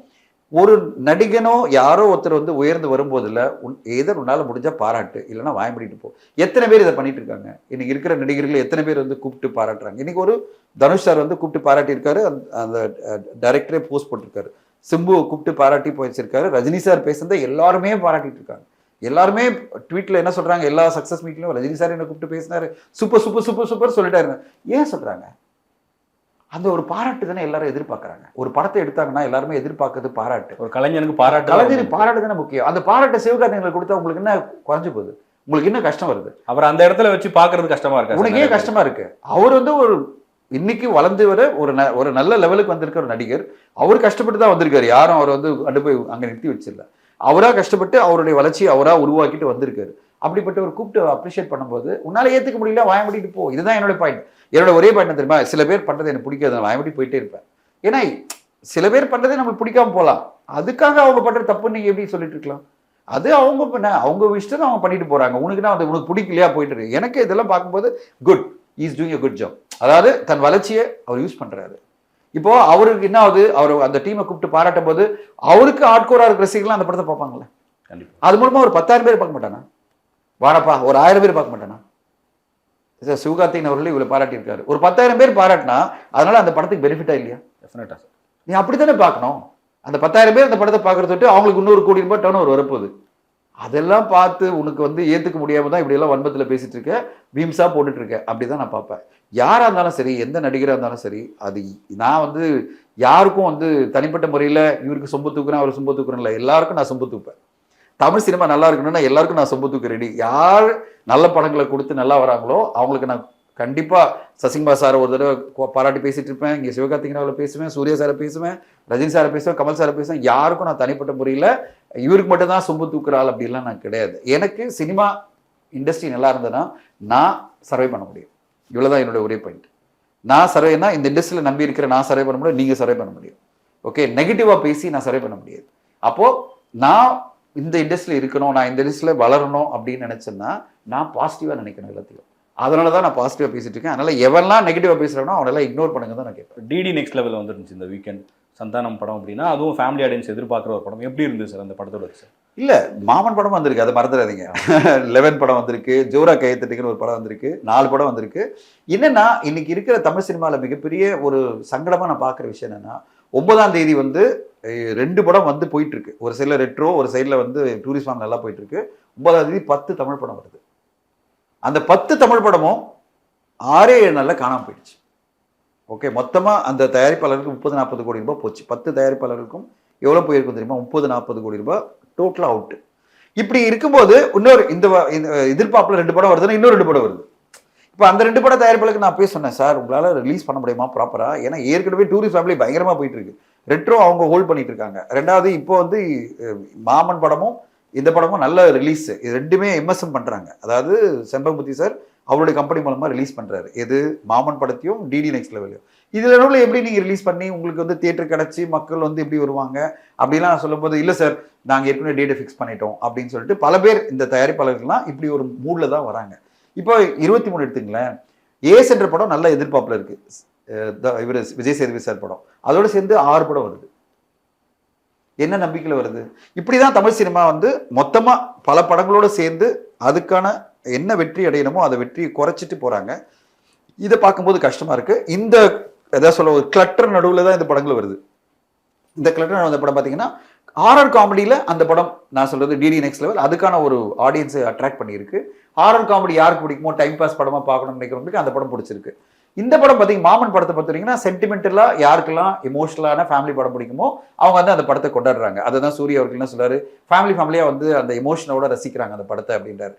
ஒரு நடிகனோ யாரோ ஒருத்தர் வந்து உயர்ந்து வரும்போதில் உன் எதர் உன்னால் முடிஞ்சால் பாராட்டு இல்லைன்னா வாய்மடிட்டு போ. எத்தனை பேர் இதை பண்ணிட்டு இருக்காங்க? இன்னைக்கு இருக்கிற நடிகர்கள் எத்தனை பேர் வந்து கூப்பிட்டு பாராட்டுறாங்க? இன்னைக்கு ஒரு தனுஷ் சார் வந்து கூப்பிட்டு பாராட்டியிருக்காரு அந்த- அந்த டைரக்டரே போஸ்ட் போட்டிருக்காரு. சிம்புவை கூப்பிட்டு பாராட்டி போயிருச்சிருக்காரு. ரஜினி சார் பேசுனதை எல்லாருமே பாராட்டிட்டு இருக்காங்க. எல்லாருமே ட்வீட்டில் என்ன சொல்கிறாங்க எல்லா சக்ஸஸ் மீட்லையும் ரஜினி சார் என்ன கூப்பிட்டு பேசினாரு? சூப்பர் சூப்பர் சூப்பர் சூப்பர் சொல்லிட்டாரு. ஏன் சொல்கிறாங்க அந்த ஒரு பாராட்டு தானே எல்லாரும் எதிர்பார்க்கறாங்க. ஒரு படத்தை எடுத்தாங்கன்னா எல்லாருமே எதிர்பார்க்கறது பாராட்டு. ஒரு கலைஞனுக்கு பாராட்டு கலைஞர் பாராட்டு தானே முக்கியம். அந்த பாராட்டை சிவகார்த்திகேயனுக்கு கொடுத்தா உங்களுக்கு என்ன குறைஞ்சு போகுது? உங்களுக்கு என்ன கஷ்டம் வருது. அவர் அந்த இடத்துல வச்சு பாக்குறது கஷ்டமா இருக்கா உனக்கு கஷ்டமா இருக்கு. அவர் வந்து ஒரு இன்னைக்கு வளர்ந்து வர ஒரு ந- ஒரு நல்ல லெவலுக்கு வந்திருக்க ஒரு நடிகர். அவர் கஷ்டப்பட்டு தான் வந்திருக்காரு. யாரும் அவர் வந்து கொண்டு போய் அங்க நிறுத்தி வச்சிடல. அவரா கஷ்டப்பட்டு அவருடைய வளர்ச்சியை அவரா உருவாக்கிட்டு வந்திருக்காரு. அப்படிப்பட்ட ஒரு கூப்பிட்டு அப்ரிஷியேட் பண்ணும்போது உன்னால ஏத்துக்க முடியல வாயமடிட்டு போ. இதுதான் என்னோட பாயிண்ட் என்னோட ஒரே பாயிண்ட் தெரியுமா? சில பேர் பண்றது எனக்கு பிடிக்காது. நான் வாயமடி போயிட்டே இருப்பேன். ஏன்னா சில பேர் பண்றதே நம்மளுக்கு பிடிக்காம போலாம் அதுக்காக அவங்க பண்ற தப்பு நீங்க எப்படி சொல்லிட்டு இருக்கலாம்? அது அவங்க பண்ண அவங்க இஷ்டம் அவங்க பண்ணிட்டு போறாங்க. உனக்குன்னா அது உனக்கு பிடிக்கலையா போயிட்டு இருக்கு. எனக்கு இதெல்லாம் பார்க்கும்போது good is doing a good job அதாவது தன் வளர்ச்சியை அவர் யூஸ் பண்றாரு. இப்போ அவருக்கு என்ன ஆகுது? அவர் அந்த டீமை கூப்பிட்டு பாராட்டும் போது அவருக்கு ஆட்கோரா இருக்கிற ரசிகர்கள் அந்த படத்தை பார்ப்பாங்களே கண்டிப்பா. அது மூலமா ஒரு பத்தாயிரம் பேர் பார்க்க மாட்டானா? வாடப்பா ஒரு ஆயிரம் பேர் பார்க்க மாட்டானா? சார் சிவகார்த்திகேயன் அவர்களே இவ்வளவு பாராட்டியிருக்காரு. ஒரு பத்தாயிரம் பேர் பாராட்டினா அதனால அந்த படத்துக்கு பெனிஃபிட்டா இல்லையா? டெஃபினட்டா சார் நீ அப்படித்தானே பார்க்கணும்? அந்த பத்தாயிரம் பேர் அந்த படத்தை பார்க்கறது விட்டு அவங்களுக்கு இன்னொரு கோடி ரூபாய் டர்ன் ஓவர் வரப்போகுது. அதெல்லாம் பார்த்து உனக்கு வந்து ஏத்துக்க முடியாம தான் இப்படி எல்லாம் வன்மத்தில் பேசிட்டு இருக்க பீம்ஸா போட்டுட்டு இருக்க. அப்படிதான் நான் பார்ப்பேன். யாரா இருந்தாலும் சரி எந்த நடிகரா இருந்தாலும் சரி அது நான் வந்து யாருக்கும் வந்து தனிப்பட்ட முறையில இவருக்கு சொம்பு தூக்குறேன் அவர் சொம்பு இல்லை எல்லாருக்கும் நான் சொம்பு தூப்பேன். தமிழ் சினிமா நல்லா இருக்கணும்னா எல்லாருக்கும் நான் சொம்பு தூக்க ரெடி. யார் நல்ல படங்களை கொடுத்து நல்லா வராங்களோ அவங்களுக்கு நான் கண்டிப்பாக சசிகுமார் சார் ஒரு தடவை பாராட்டி பேசிட்டு இருப்பேன். இங்கே சிவகார்த்திகேயன் பேசுவேன் சூர்யா சாரை பேசுவேன் ரஜினி சாரை பேசுவேன் கமல் சாரை பேசுவேன். யாருக்கும் நான் தனிப்பட்ட முறையில் இவருக்கு மட்டும் தான் சொம்பு தூக்குற ஆள் அப்படிலாம் நான் கிடையாது. எனக்கு சினிமா இண்டஸ்ட்ரி நல்லா இருந்ததுன்னா நான் சர்வை பண்ண முடியும். இவ்வளோதான் என்னுடைய ஒரே பாயிண்ட் நான் சர்வேனா இந்த இண்டஸ்ட்ரியில் நம்பி இருக்கிற நான் சர்வே பண்ண முடியும் நீங்கள் சர்வை பண்ண முடியும். ஓகே நெகட்டிவாக பேசி நான் சர்வை பண்ண முடியாது. அப்போது நான் இந்த இண்டஸ்ட்ரியில் இருக்கணும் நான் இந்த இண்டஸ்ட்ரியில் வளரணும் அப்படின்னு நினைச்சேன்னா நான் பாசிட்டிவா நினைக்கணும் எல்லாத்தையும். அதனால தான் நான் பாசிட்டிவா பேசிட்டு இருக்கேன். அதனால எவன்லாம் நெகட்டிவா பேசுறானோ அவனெல்லாம் இக்னோர் பண்ணுங்க தான் நான் கேட்பேன். டிடி நெக்ஸ்ட் லெவல் வந்துருந்துச்சு இந்த வீக்கெண்ட் சந்தானம் படம் அப்படின்னா அதுவும் ஃபேமிலி ஆடியன்ஸ் எதிர்பார்க்குற ஒரு படம். எப்படி இருந்துச்சு சார் அந்த படத்தோட சார் இல்ல மாமன் படம் வந்திருக்கு அதை மறந்துடாதீங்க. [laughs] லெவன் படம் வந்திருக்கு ஜோரா கையத்தட்டுக்குன்னு ஒரு படம் வந்திருக்கு நாலு படம் வந்திருக்கு. என்னன்னா இன்னைக்கு இருக்கிற தமிழ் சினிமால மிகப்பெரிய ஒரு சங்கடமா நான் பார்க்குற விஷயம் என்னன்னா ஒன்பதாம் தேதி வந்து ரெண்டு படம் வந்து போயிட்டு இருக்கு ஒரு சைடில் ரெட்ரோ ஒரு சைடில் வந்து டூரிஸ்ட் வாங்க நல்லா போயிட்டு இருக்கு ஒன்பதாம் தேதி பத்து தமிழ் படம் வருது. அந்த பத்து தமிழ் படமும் ஆறே ஏழு நாளில் காணாம போயிடுச்சு. ஓகே மொத்தமாக அந்த தயாரிப்பாளருக்கு முப்பது நாற்பது கோடி ரூபாய் போச்சு. பத்து தயாரிப்பாளருக்கும் எவ்வளோ போயிருக்கும் தெரியுமா? முப்பது நாற்பது கோடி ரூபாய் டோட்டலாக அவுட்டு இப்படி இருக்கும்போது இன்னொரு இந்த வ- இந்த ரெண்டு படம் வருதுன்னா இன்னொரு ரெண்டு படம் வருது. இப்போ அந்த ரெண்டு படம் தயாரிப்பாளருக்கு நான் போய் சொன்னேன் சார் உங்களால் ரிலீஸ் பண்ண முடியுமா ப்ராப்பராக ஏன்னா ஏற்கனவே டூரிஸ்ட் ஃபேமிலி பயங்கரமாக போயிட்டு இருக்கு ரெட்ரோ அவங்க ஹோல்ட் பண்ணிட்டு இருக்காங்க. ரெண்டாவது இப்போ வந்து மாமன் படமும் இந்த படமும் நல்ல ரிலீஸ் இது ரெண்டுமே எம்எஸ்எம் பண்றாங்க. அதாவது செம்பகமுத்தி சார் அவருடைய கம்பெனி மூலமா ரிலீஸ் பண்றாரு. எது? மாமன் படத்தையும் டிடி நெக்ஸ்ட் லெவலையும் இதுல நடுவில் எப்படி நீங்க ரிலீஸ் பண்ணி உங்களுக்கு வந்து தியேட்டர் கிடைச்சி மக்கள் வந்து எப்படி வருவாங்க? அப்படிலாம் நான் சொல்லும்போது இல்ல சார் நாங்க ஏற்கனவே டேட்டை ஃபிக்ஸ் பண்ணிட்டோம். அப்படின்னு சொல்லிட்டு பல பேர் இந்த தயாரிப்பாளர்கள்லாம் இப்படி ஒரு மூட்ல தான் வராங்க. இப்போ இருபத்தி மூணு எடுத்துங்களேன். ஏஸ் என்ற படம் நல்ல எதிர்பார்ப்புல இருக்கு. இவர் விஜய் சேதுபதி சார் படம். அதோடு சேர்ந்து ஆறு படம் வருது. என்ன நம்பிக்கையில் வருது? இப்படி தான் தமிழ் சினிமா வந்து மொத்தமாக பல படங்களோட சேர்ந்து அதுக்கான என்ன வெற்றி அடையணுமோ அதை வெற்றியை குறைச்சிட்டு போகிறாங்க இதை பார்க்கும்போது கஷ்டமாக இருக்குது இந்த எதாவது சொல்ல ஒரு கிளட்டர் நடுவில் தான் இந்த படங்கள் வருது. இந்த கிளட்டர் அந்த படம் பார்த்தீங்கன்னா ஆர்ஆர் காமெடியில் அந்த படம் நான் சொல்கிறது டிடி நெக்ஸ்ட் லெவல் அதுக்கான ஒரு ஆடியன்ஸை அட்ராக்ட் பண்ணியிருக்கு. ஹாரர் காமெடி யாருக்கு பிடிக்குமோ டைம் பாஸ் படமாக பார்க்கணும்னு நினைக்கிறவங்களுக்கு அந்த படம் பிடிச்சிருக்கு. இந்த படம் பார்த்தீங்கன்னா மாமன் படத்தை பார்த்தீங்கன்னா சென்டிமெண்டலா யாருக்கெல்லாம் எமோஷனலான ஃபேமிலி படம் பிடிக்குமோ அவங்க வந்து அந்த படத்தை கொண்டாடுறாங்க. அதுதான் சூரிய அவர்கள் என்ன சொல்றாரு? ஃபேமிலி ஃபேமிலியா வந்து அந்த எமோஷனோட ரசிக்கிறாங்க அந்த படத்தை அப்படின்றாரு.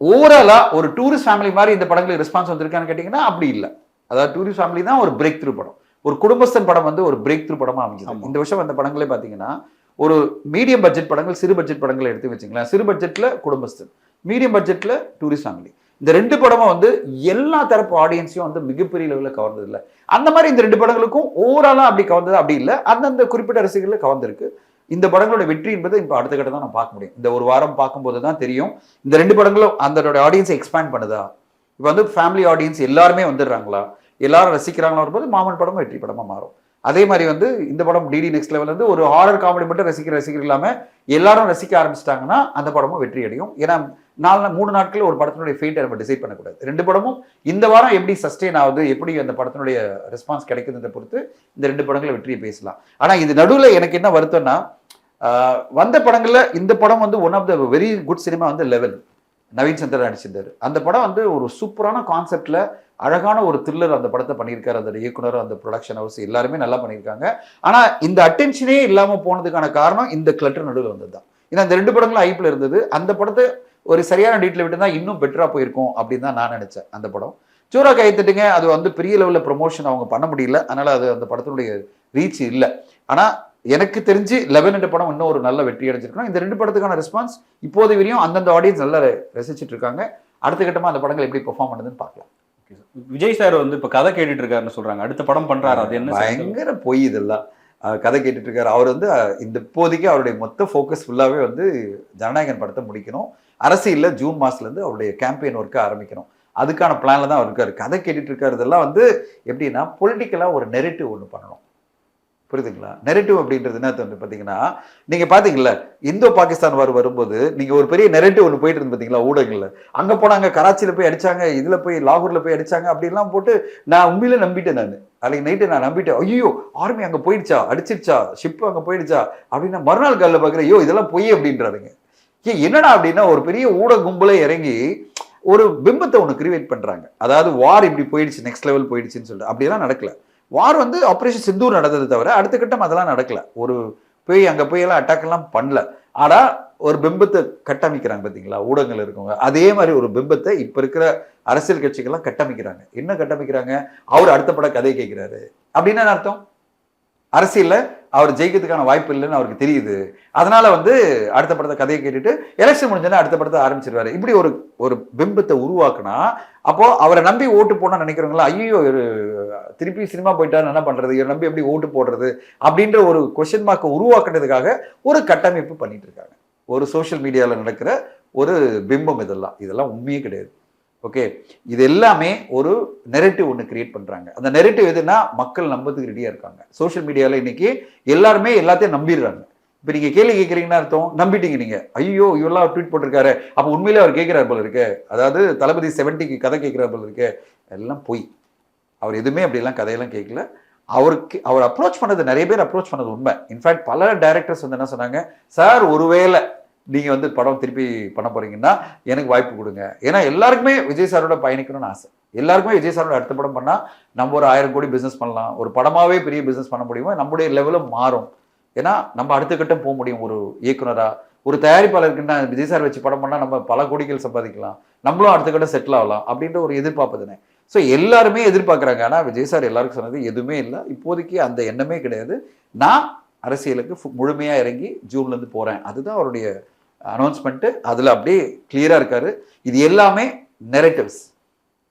ஓவராலா ஒரு டூரிஸ்ட் ஃபேமிலி மாதிரி இந்த படங்களுக்கு ரெஸ்பான்ஸ் வந்திருக்கான்னு கேட்டிங்கன்னா அப்படி இல்லை. அதாவது டூரிஸ்ட் ஃபேமிலி தான் ஒரு பிரேக் த்ரூ படம். ஒரு குடும்பஸ்தன் படம் வந்து ஒரு பிரேக் த்ரூ படமா அமைஞ்சது. இந்த வருஷம் அந்த படங்களே பார்த்தீங்கன்னா ஒரு மீடியம் பட்ஜெட் படங்கள் சிறு பட்ஜெட் படங்களை எடுத்து வச்சுங்களேன். சிறு பட்ஜெட்ல குடும்பஸ்தன் மீடியம் பட்ஜெட்ல டூரிஸ்ட் ஃபேமிலி இந்த ரெண்டு படமும் வந்து எல்லா தரப்பு ஆடியன்ஸையும் வந்து மிகப்பெரிய லெவலில் கவர்ந்தது இல்லை. அந்த மாதிரி இந்த ரெண்டு படங்களுக்கும் ஓவராலாக அப்படி கவர்ந்தது? அப்படி இல்லை. அந்தந்த குறிப்பிட்ட ரசிகர்களை கவர்ந்திருக்கு. இந்த படங்களோட வெற்றி என்பது இப்போ அடுத்த கட்டம் தான் நான் பார்க்க முடியும். இந்த ஒரு வாரம் பார்க்கும்போது தான் தெரியும். இந்த ரெண்டு படங்களும் அதோட ஆடியன்ஸை எக்ஸ்பேண்ட் பண்ணுதா? இப்போ வந்து ஃபேமிலி ஆடியன்ஸ் எல்லாருமே வந்துடுறாங்களா? எல்லாரும் ரசிக்கிறாங்களா வரும்போது மாமன் படமும் வெற்றி படமாக மாறும். அதே மாதிரி வந்து இந்த படம் டிடி நெக்ஸ்ட் லெவல் வந்து ஒரு ஹாரர் காமெடி மட்டும் ரசிக்கிற ரசிகர் இல்லாமல் எல்லாரும் ரசிக்க ஆரம்பிச்சிட்டாங்கன்னா அந்த படமும் வெற்றி அடையும். ஏன்னா நாலு மூணு நாட்கள் ஒரு படத்தினுடைய ஃபெயிட்டை நம்ம டிசைட் பண்ணக்கூடாது. ரெண்டு படமும் இந்த வாரம் எப்படி சஸ்டெயின் ஆகுது எப்படி அந்த படத்தினுடைய ரெஸ்பான்ஸ் கிடைக்குதுன்றத பொறுத்து இந்த ரெண்டு படங்களை வெற்றியை பேசலாம். ஆனால் இது நடுவில் எனக்கு என்ன வருத்தம்னா வந்த படங்களில் இந்த படம் வந்து one of the very good cinema வந்து லெவல் நவீன் சந்திரன் நடிச்சிருந்தார். அந்த படம் வந்து ஒரு சூப்பரான கான்செப்டில் அழகான ஒரு த்ரில்லர் அந்த படத்தை பண்ணியிருக்காரு. அந்த இயக்குனர் அந்த ப்ரொடக்ஷன் ஹவுஸ் எல்லாருமே நல்லா பண்ணியிருக்காங்க. ஆனால் இந்த அட்டென்ஷனே இல்லாமல் போனதுக்கான காரணம் இந்த கிளட்டர் நடுவில் வந்தது தான் ஏன்னா இந்த ரெண்டு படங்களும் ஐப்பில் இருந்தது. அந்த படத்தை ஒரு சரியான டீட்டில் விட்டு தான் இன்னும் பெட்டரா போயிருக்கும் அப்படின்னு தான் நான் நினைச்சேன் அந்த படம். சூரா கைத்துட்டுங்க அது வந்து பெரிய லெவலில் ப்ரொமோஷன் அவங்க பண்ண முடியல. அதனால அது அந்த படத்தினுடைய ரீச் இல்லை. ஆனா எனக்கு தெரிஞ்சு லெவன் என்ற படம் இன்னும் ஒரு நல்ல வெற்றி அடைஞ்சிருக்கணும். இந்த ரெண்டு படத்துக்கான ரெஸ்பான்ஸ் இப்போது வரையும் அந்தந்த ஆடியன்ஸ் நல்லா ரசிச்சிட்டு இருக்காங்க. அடுத்த கட்டமா அந்த படங்கள் எப்படி பெர்ஃபார்ம் பண்ணுதுன்னு பார்க்கலாம். விஜய் சார் வந்து இப்ப கதை கேட்டுட்டு இருக்காருன்னு சொல்றாங்க. அடுத்த படம் பண்றாரு அது என்ன? பயங்கர பொய் இதெல்லாம். கதை கேட்டுட்டு இருக்காரு. அவர் வந்து இந்த இப்போதைக்கு அவருடைய மொத்த ஃபோக்கஸ் ஃபுல்லாவே வந்து ஜனநாயகன் படத்தை முடிக்கணும். அரசியலில் ஜூன் மாதத்துலேருந்து அவருடைய கேம்பெயின் ஒர்க்கை ஆரம்பிக்கணும். அதுக்கான பிளான்ல தான் அவர் இருக்காரு. கதை கேட்டுட்டு இருக்கிறதெல்லாம் வந்து எப்படின்னா பொலிட்டிக்கலாக ஒரு நெரட்டிவ் ஒன்று பண்ணணும். புரியுதுங்களா? நெரட்டிவ் அப்படின்றது என்ன வந்து பார்த்தீங்கன்னா நீங்கள் பார்த்தீங்களா இந்தோ பாகிஸ்தான் வார் வரும்போது நீங்கள் ஒரு பெரிய நெரட்டிவ் ஒன்று போயிட்டு இருந்து பார்த்தீங்களா ஊடகங்களில்? அங்கே போனாங்க கராச்சியில் போய் அடிச்சாங்க இதில் போய் லாகூரில் போய் அடிச்சாங்க அப்படிலாம் போட்டு நான் உண்மையில நம்பிட்டேன் நான். அன்னைக்கு நைட்டு நான் நம்பிட்டேன். ஐயோ ஆர்மி அங்கே போயிடுச்சா அடிச்சிருச்சா ஷிப் அங்கே போயிடுச்சா அப்படின்னா மறுநாள் காலைல பார்க்குறேன் ஐயோ இதெல்லாம் பொய் அப்படின்றாருங்க. என்னடா அப்படின்னா ஒரு பெரிய ஊடக கும்பலே இறங்கி ஒரு பிம்பத்தை ஒன்று கிரியேட் பண்ணுறாங்க அதாவது வார் இப்படி போயிடுச்சு நெக்ஸ்ட் லெவல் போயிடுச்சுன்னு சொல்லிட்டு. அப்படியெல்லாம் நடக்கல. வார் வந்து ஆப்ரேஷன் சிந்தூர் நடந்தது தவிர அடுத்த கட்டம் அதெல்லாம் நடக்கல. ஒரு போய் அங்கே போய் எல்லாம் அட்டாக் எல்லாம் பண்ணல. ஆனால் ஒரு பிம்பத்தை கட்டமைக்கிறாங்க பார்த்தீங்களா ஊடகங்கள் இருக்கவங்க. அதே மாதிரி ஒரு பிம்பத்தை இப்போ இருக்கிற அரசியல் கட்சிகள்லாம் கட்டமைக்கிறாங்க. என்ன கட்டமைக்கிறாங்க? அவர் அடுத்த பட கதை கேட்குறாரு. அப்படின்னா அர்த்தம்? அரசியலில் அவர் ஜெயிக்கிறதுக்கான வாய்ப்பு இல்லைன்னு அவருக்கு தெரியுது. அதனால வந்து அடுத்த படத்தை கதையை கேட்டுட்டு எலெக்ஷன் முடிஞ்சோன்னா அடுத்த படத்தை ஆரம்பிச்சிருவாரு. இப்படி ஒரு ஒரு பிம்பத்தை உருவாக்குனா அப்போ அவரை நம்பி ஓட்டு போடணும்னு நினைக்கிறவங்களா ஐயோ ஒரு திருப்பி சினிமா போயிட்டா என்ன பண்றது? இவரை நம்பி எப்படி ஓட்டு போடுறது? அப்படின்ற ஒரு கொஸ்டின் மார்க்கை உருவாக்குறதுக்காக ஒரு கட்டமைப்பு பண்ணிட்டு இருக்காங்க. ஒரு சோஷியல் மீடியாவில் நடக்கிற ஒரு பிம்பம் இதெல்லாம். இதெல்லாம் உண்மையே கிடையாது. ஓகே இது எல்லாமே ஒரு நெரட்டிவ் ஒன்று கிரியேட் பண்ணுறாங்க அந்த நெரட்டிவ் எதுனா மக்கள் நம்பதுக்கு ரெடியாக இருக்காங்க. சோஷியல் மீடியாவில் இன்னைக்கு எல்லாருமே எல்லாத்தையும் நம்பிடுறாங்க. இப்போ நீங்கள் கேள்வி கேட்குறீங்கன்னா அர்த்தம் நம்பிட்டீங்க நீங்கள் ஐயோ இவெல்லாம் ட்வீட் போட்டிருக்காரு. அப்போ உண்மையிலே அவர் கேட்குறார் போல இருக்கு. அதாவது தளபதி செவன்ட்டிக்கு கதை கேட்குறார் போல இருக்கு. எல்லாம் பொய். அவர் எதுவுமே அப்படிலாம் கதையெல்லாம் கேட்கல அவருக்கு அவர் அப்ரோச் பண்ணது நிறைய பேர் அப்ரோச் பண்ணது உண்மை. இன்ஃபேக்ட் பல டைரக்டர்ஸ் வந்து என்ன சொன்னாங்க சார் ஒருவேளை நீங்கள் வந்து படம் திருப்பி பண்ண போறீங்கன்னா எனக்கு வாய்ப்பு கொடுங்க. ஏன்னா எல்லாருக்குமே விஜய் சாரோட பயணிக்கணும்னு ஆசை. எல்லாருக்குமே விஜய் சாரோட அடுத்த படம் பண்ணால் நம்ம ஒரு ஆயிரம் கோடி பிஸ்னஸ் பண்ணலாம். ஒரு படமாகவே பெரிய பிஸ்னஸ் பண்ண முடியுமோ நம்முடைய லெவலும் மாறும். ஏன்னா நம்ம அடுத்த கட்டம் போக முடியும். ஒரு இயக்குனராக ஒரு தயாரிப்பாளருக்குன்னா விஜய் சார் வச்சு படம் பண்ணால் நம்ம பல கோடிகள் சம்பாதிக்கலாம். நம்மளும் அடுத்த கட்டம் செட்டில் ஆகலாம் அப்படின்ற ஒரு எதிர்பார்ப்பு தானே. ஸோ எல்லாருமே எதிர்பார்க்குறாங்க. ஆனால் விஜய் சார் எல்லாருக்கும் சொன்னது எதுவுமே இல்லை. இப்போதைக்கு அந்த எண்ணமே கிடையாது. நான் அரசியலுக்கு முழுமையாக இறங்கி ஜூன்லேருந்து போகிறேன் அதுதான் அவருடைய அனௌன்ஸ்மெண்ட்டு அதில் அப்படியே கிளியராக இருக்கார். இது எல்லாமே நெரேட்டிவ்ஸ்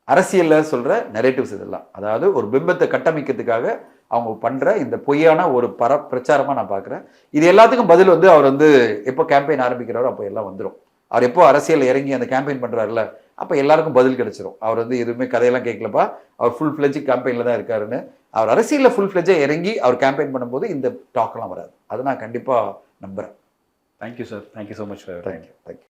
அரசியலில் சொல்கிற நெரேட்டிவ்ஸ் இதெல்லாம். அதாவது ஒரு பிம்பத்தை கட்டமைக்கிறதுக்காக அவங்க பண்ணுற இந்த பொய்யான ஒரு பர பிரச்சாரமாக நான் பார்க்குறேன். இது எல்லாத்துக்கும் பதில் வந்து அவர் வந்து எப்போ கேம்பெயின் ஆரம்பிக்கிறாரோ அப்போ எல்லாம் வந்துடும் அவர் எப்போ அரசியல் இறங்கி அந்த கேம்பெயின் பண்ணுறாருல அப்போ எல்லாருக்கும் பதில் கிடச்சிரும். அவர் வந்து எதுவுமே கதையெல்லாம் கேட்கலப்பா. அவர் ஃபுல் ஃப்ளெஜ் கேம்பெயினில் தான் இருக்காருன்னு அவர் அரசியலில் ஃபுல் ஃப்ளெஜ்ஜாக இறங்கி அவர் கேம்பெயின் பண்ணும்போது இந்த டாக்லாம் வராது. அதை நான் கண்டிப்பாக நம்புறேன். Thank you sir thank you so much thank you thank you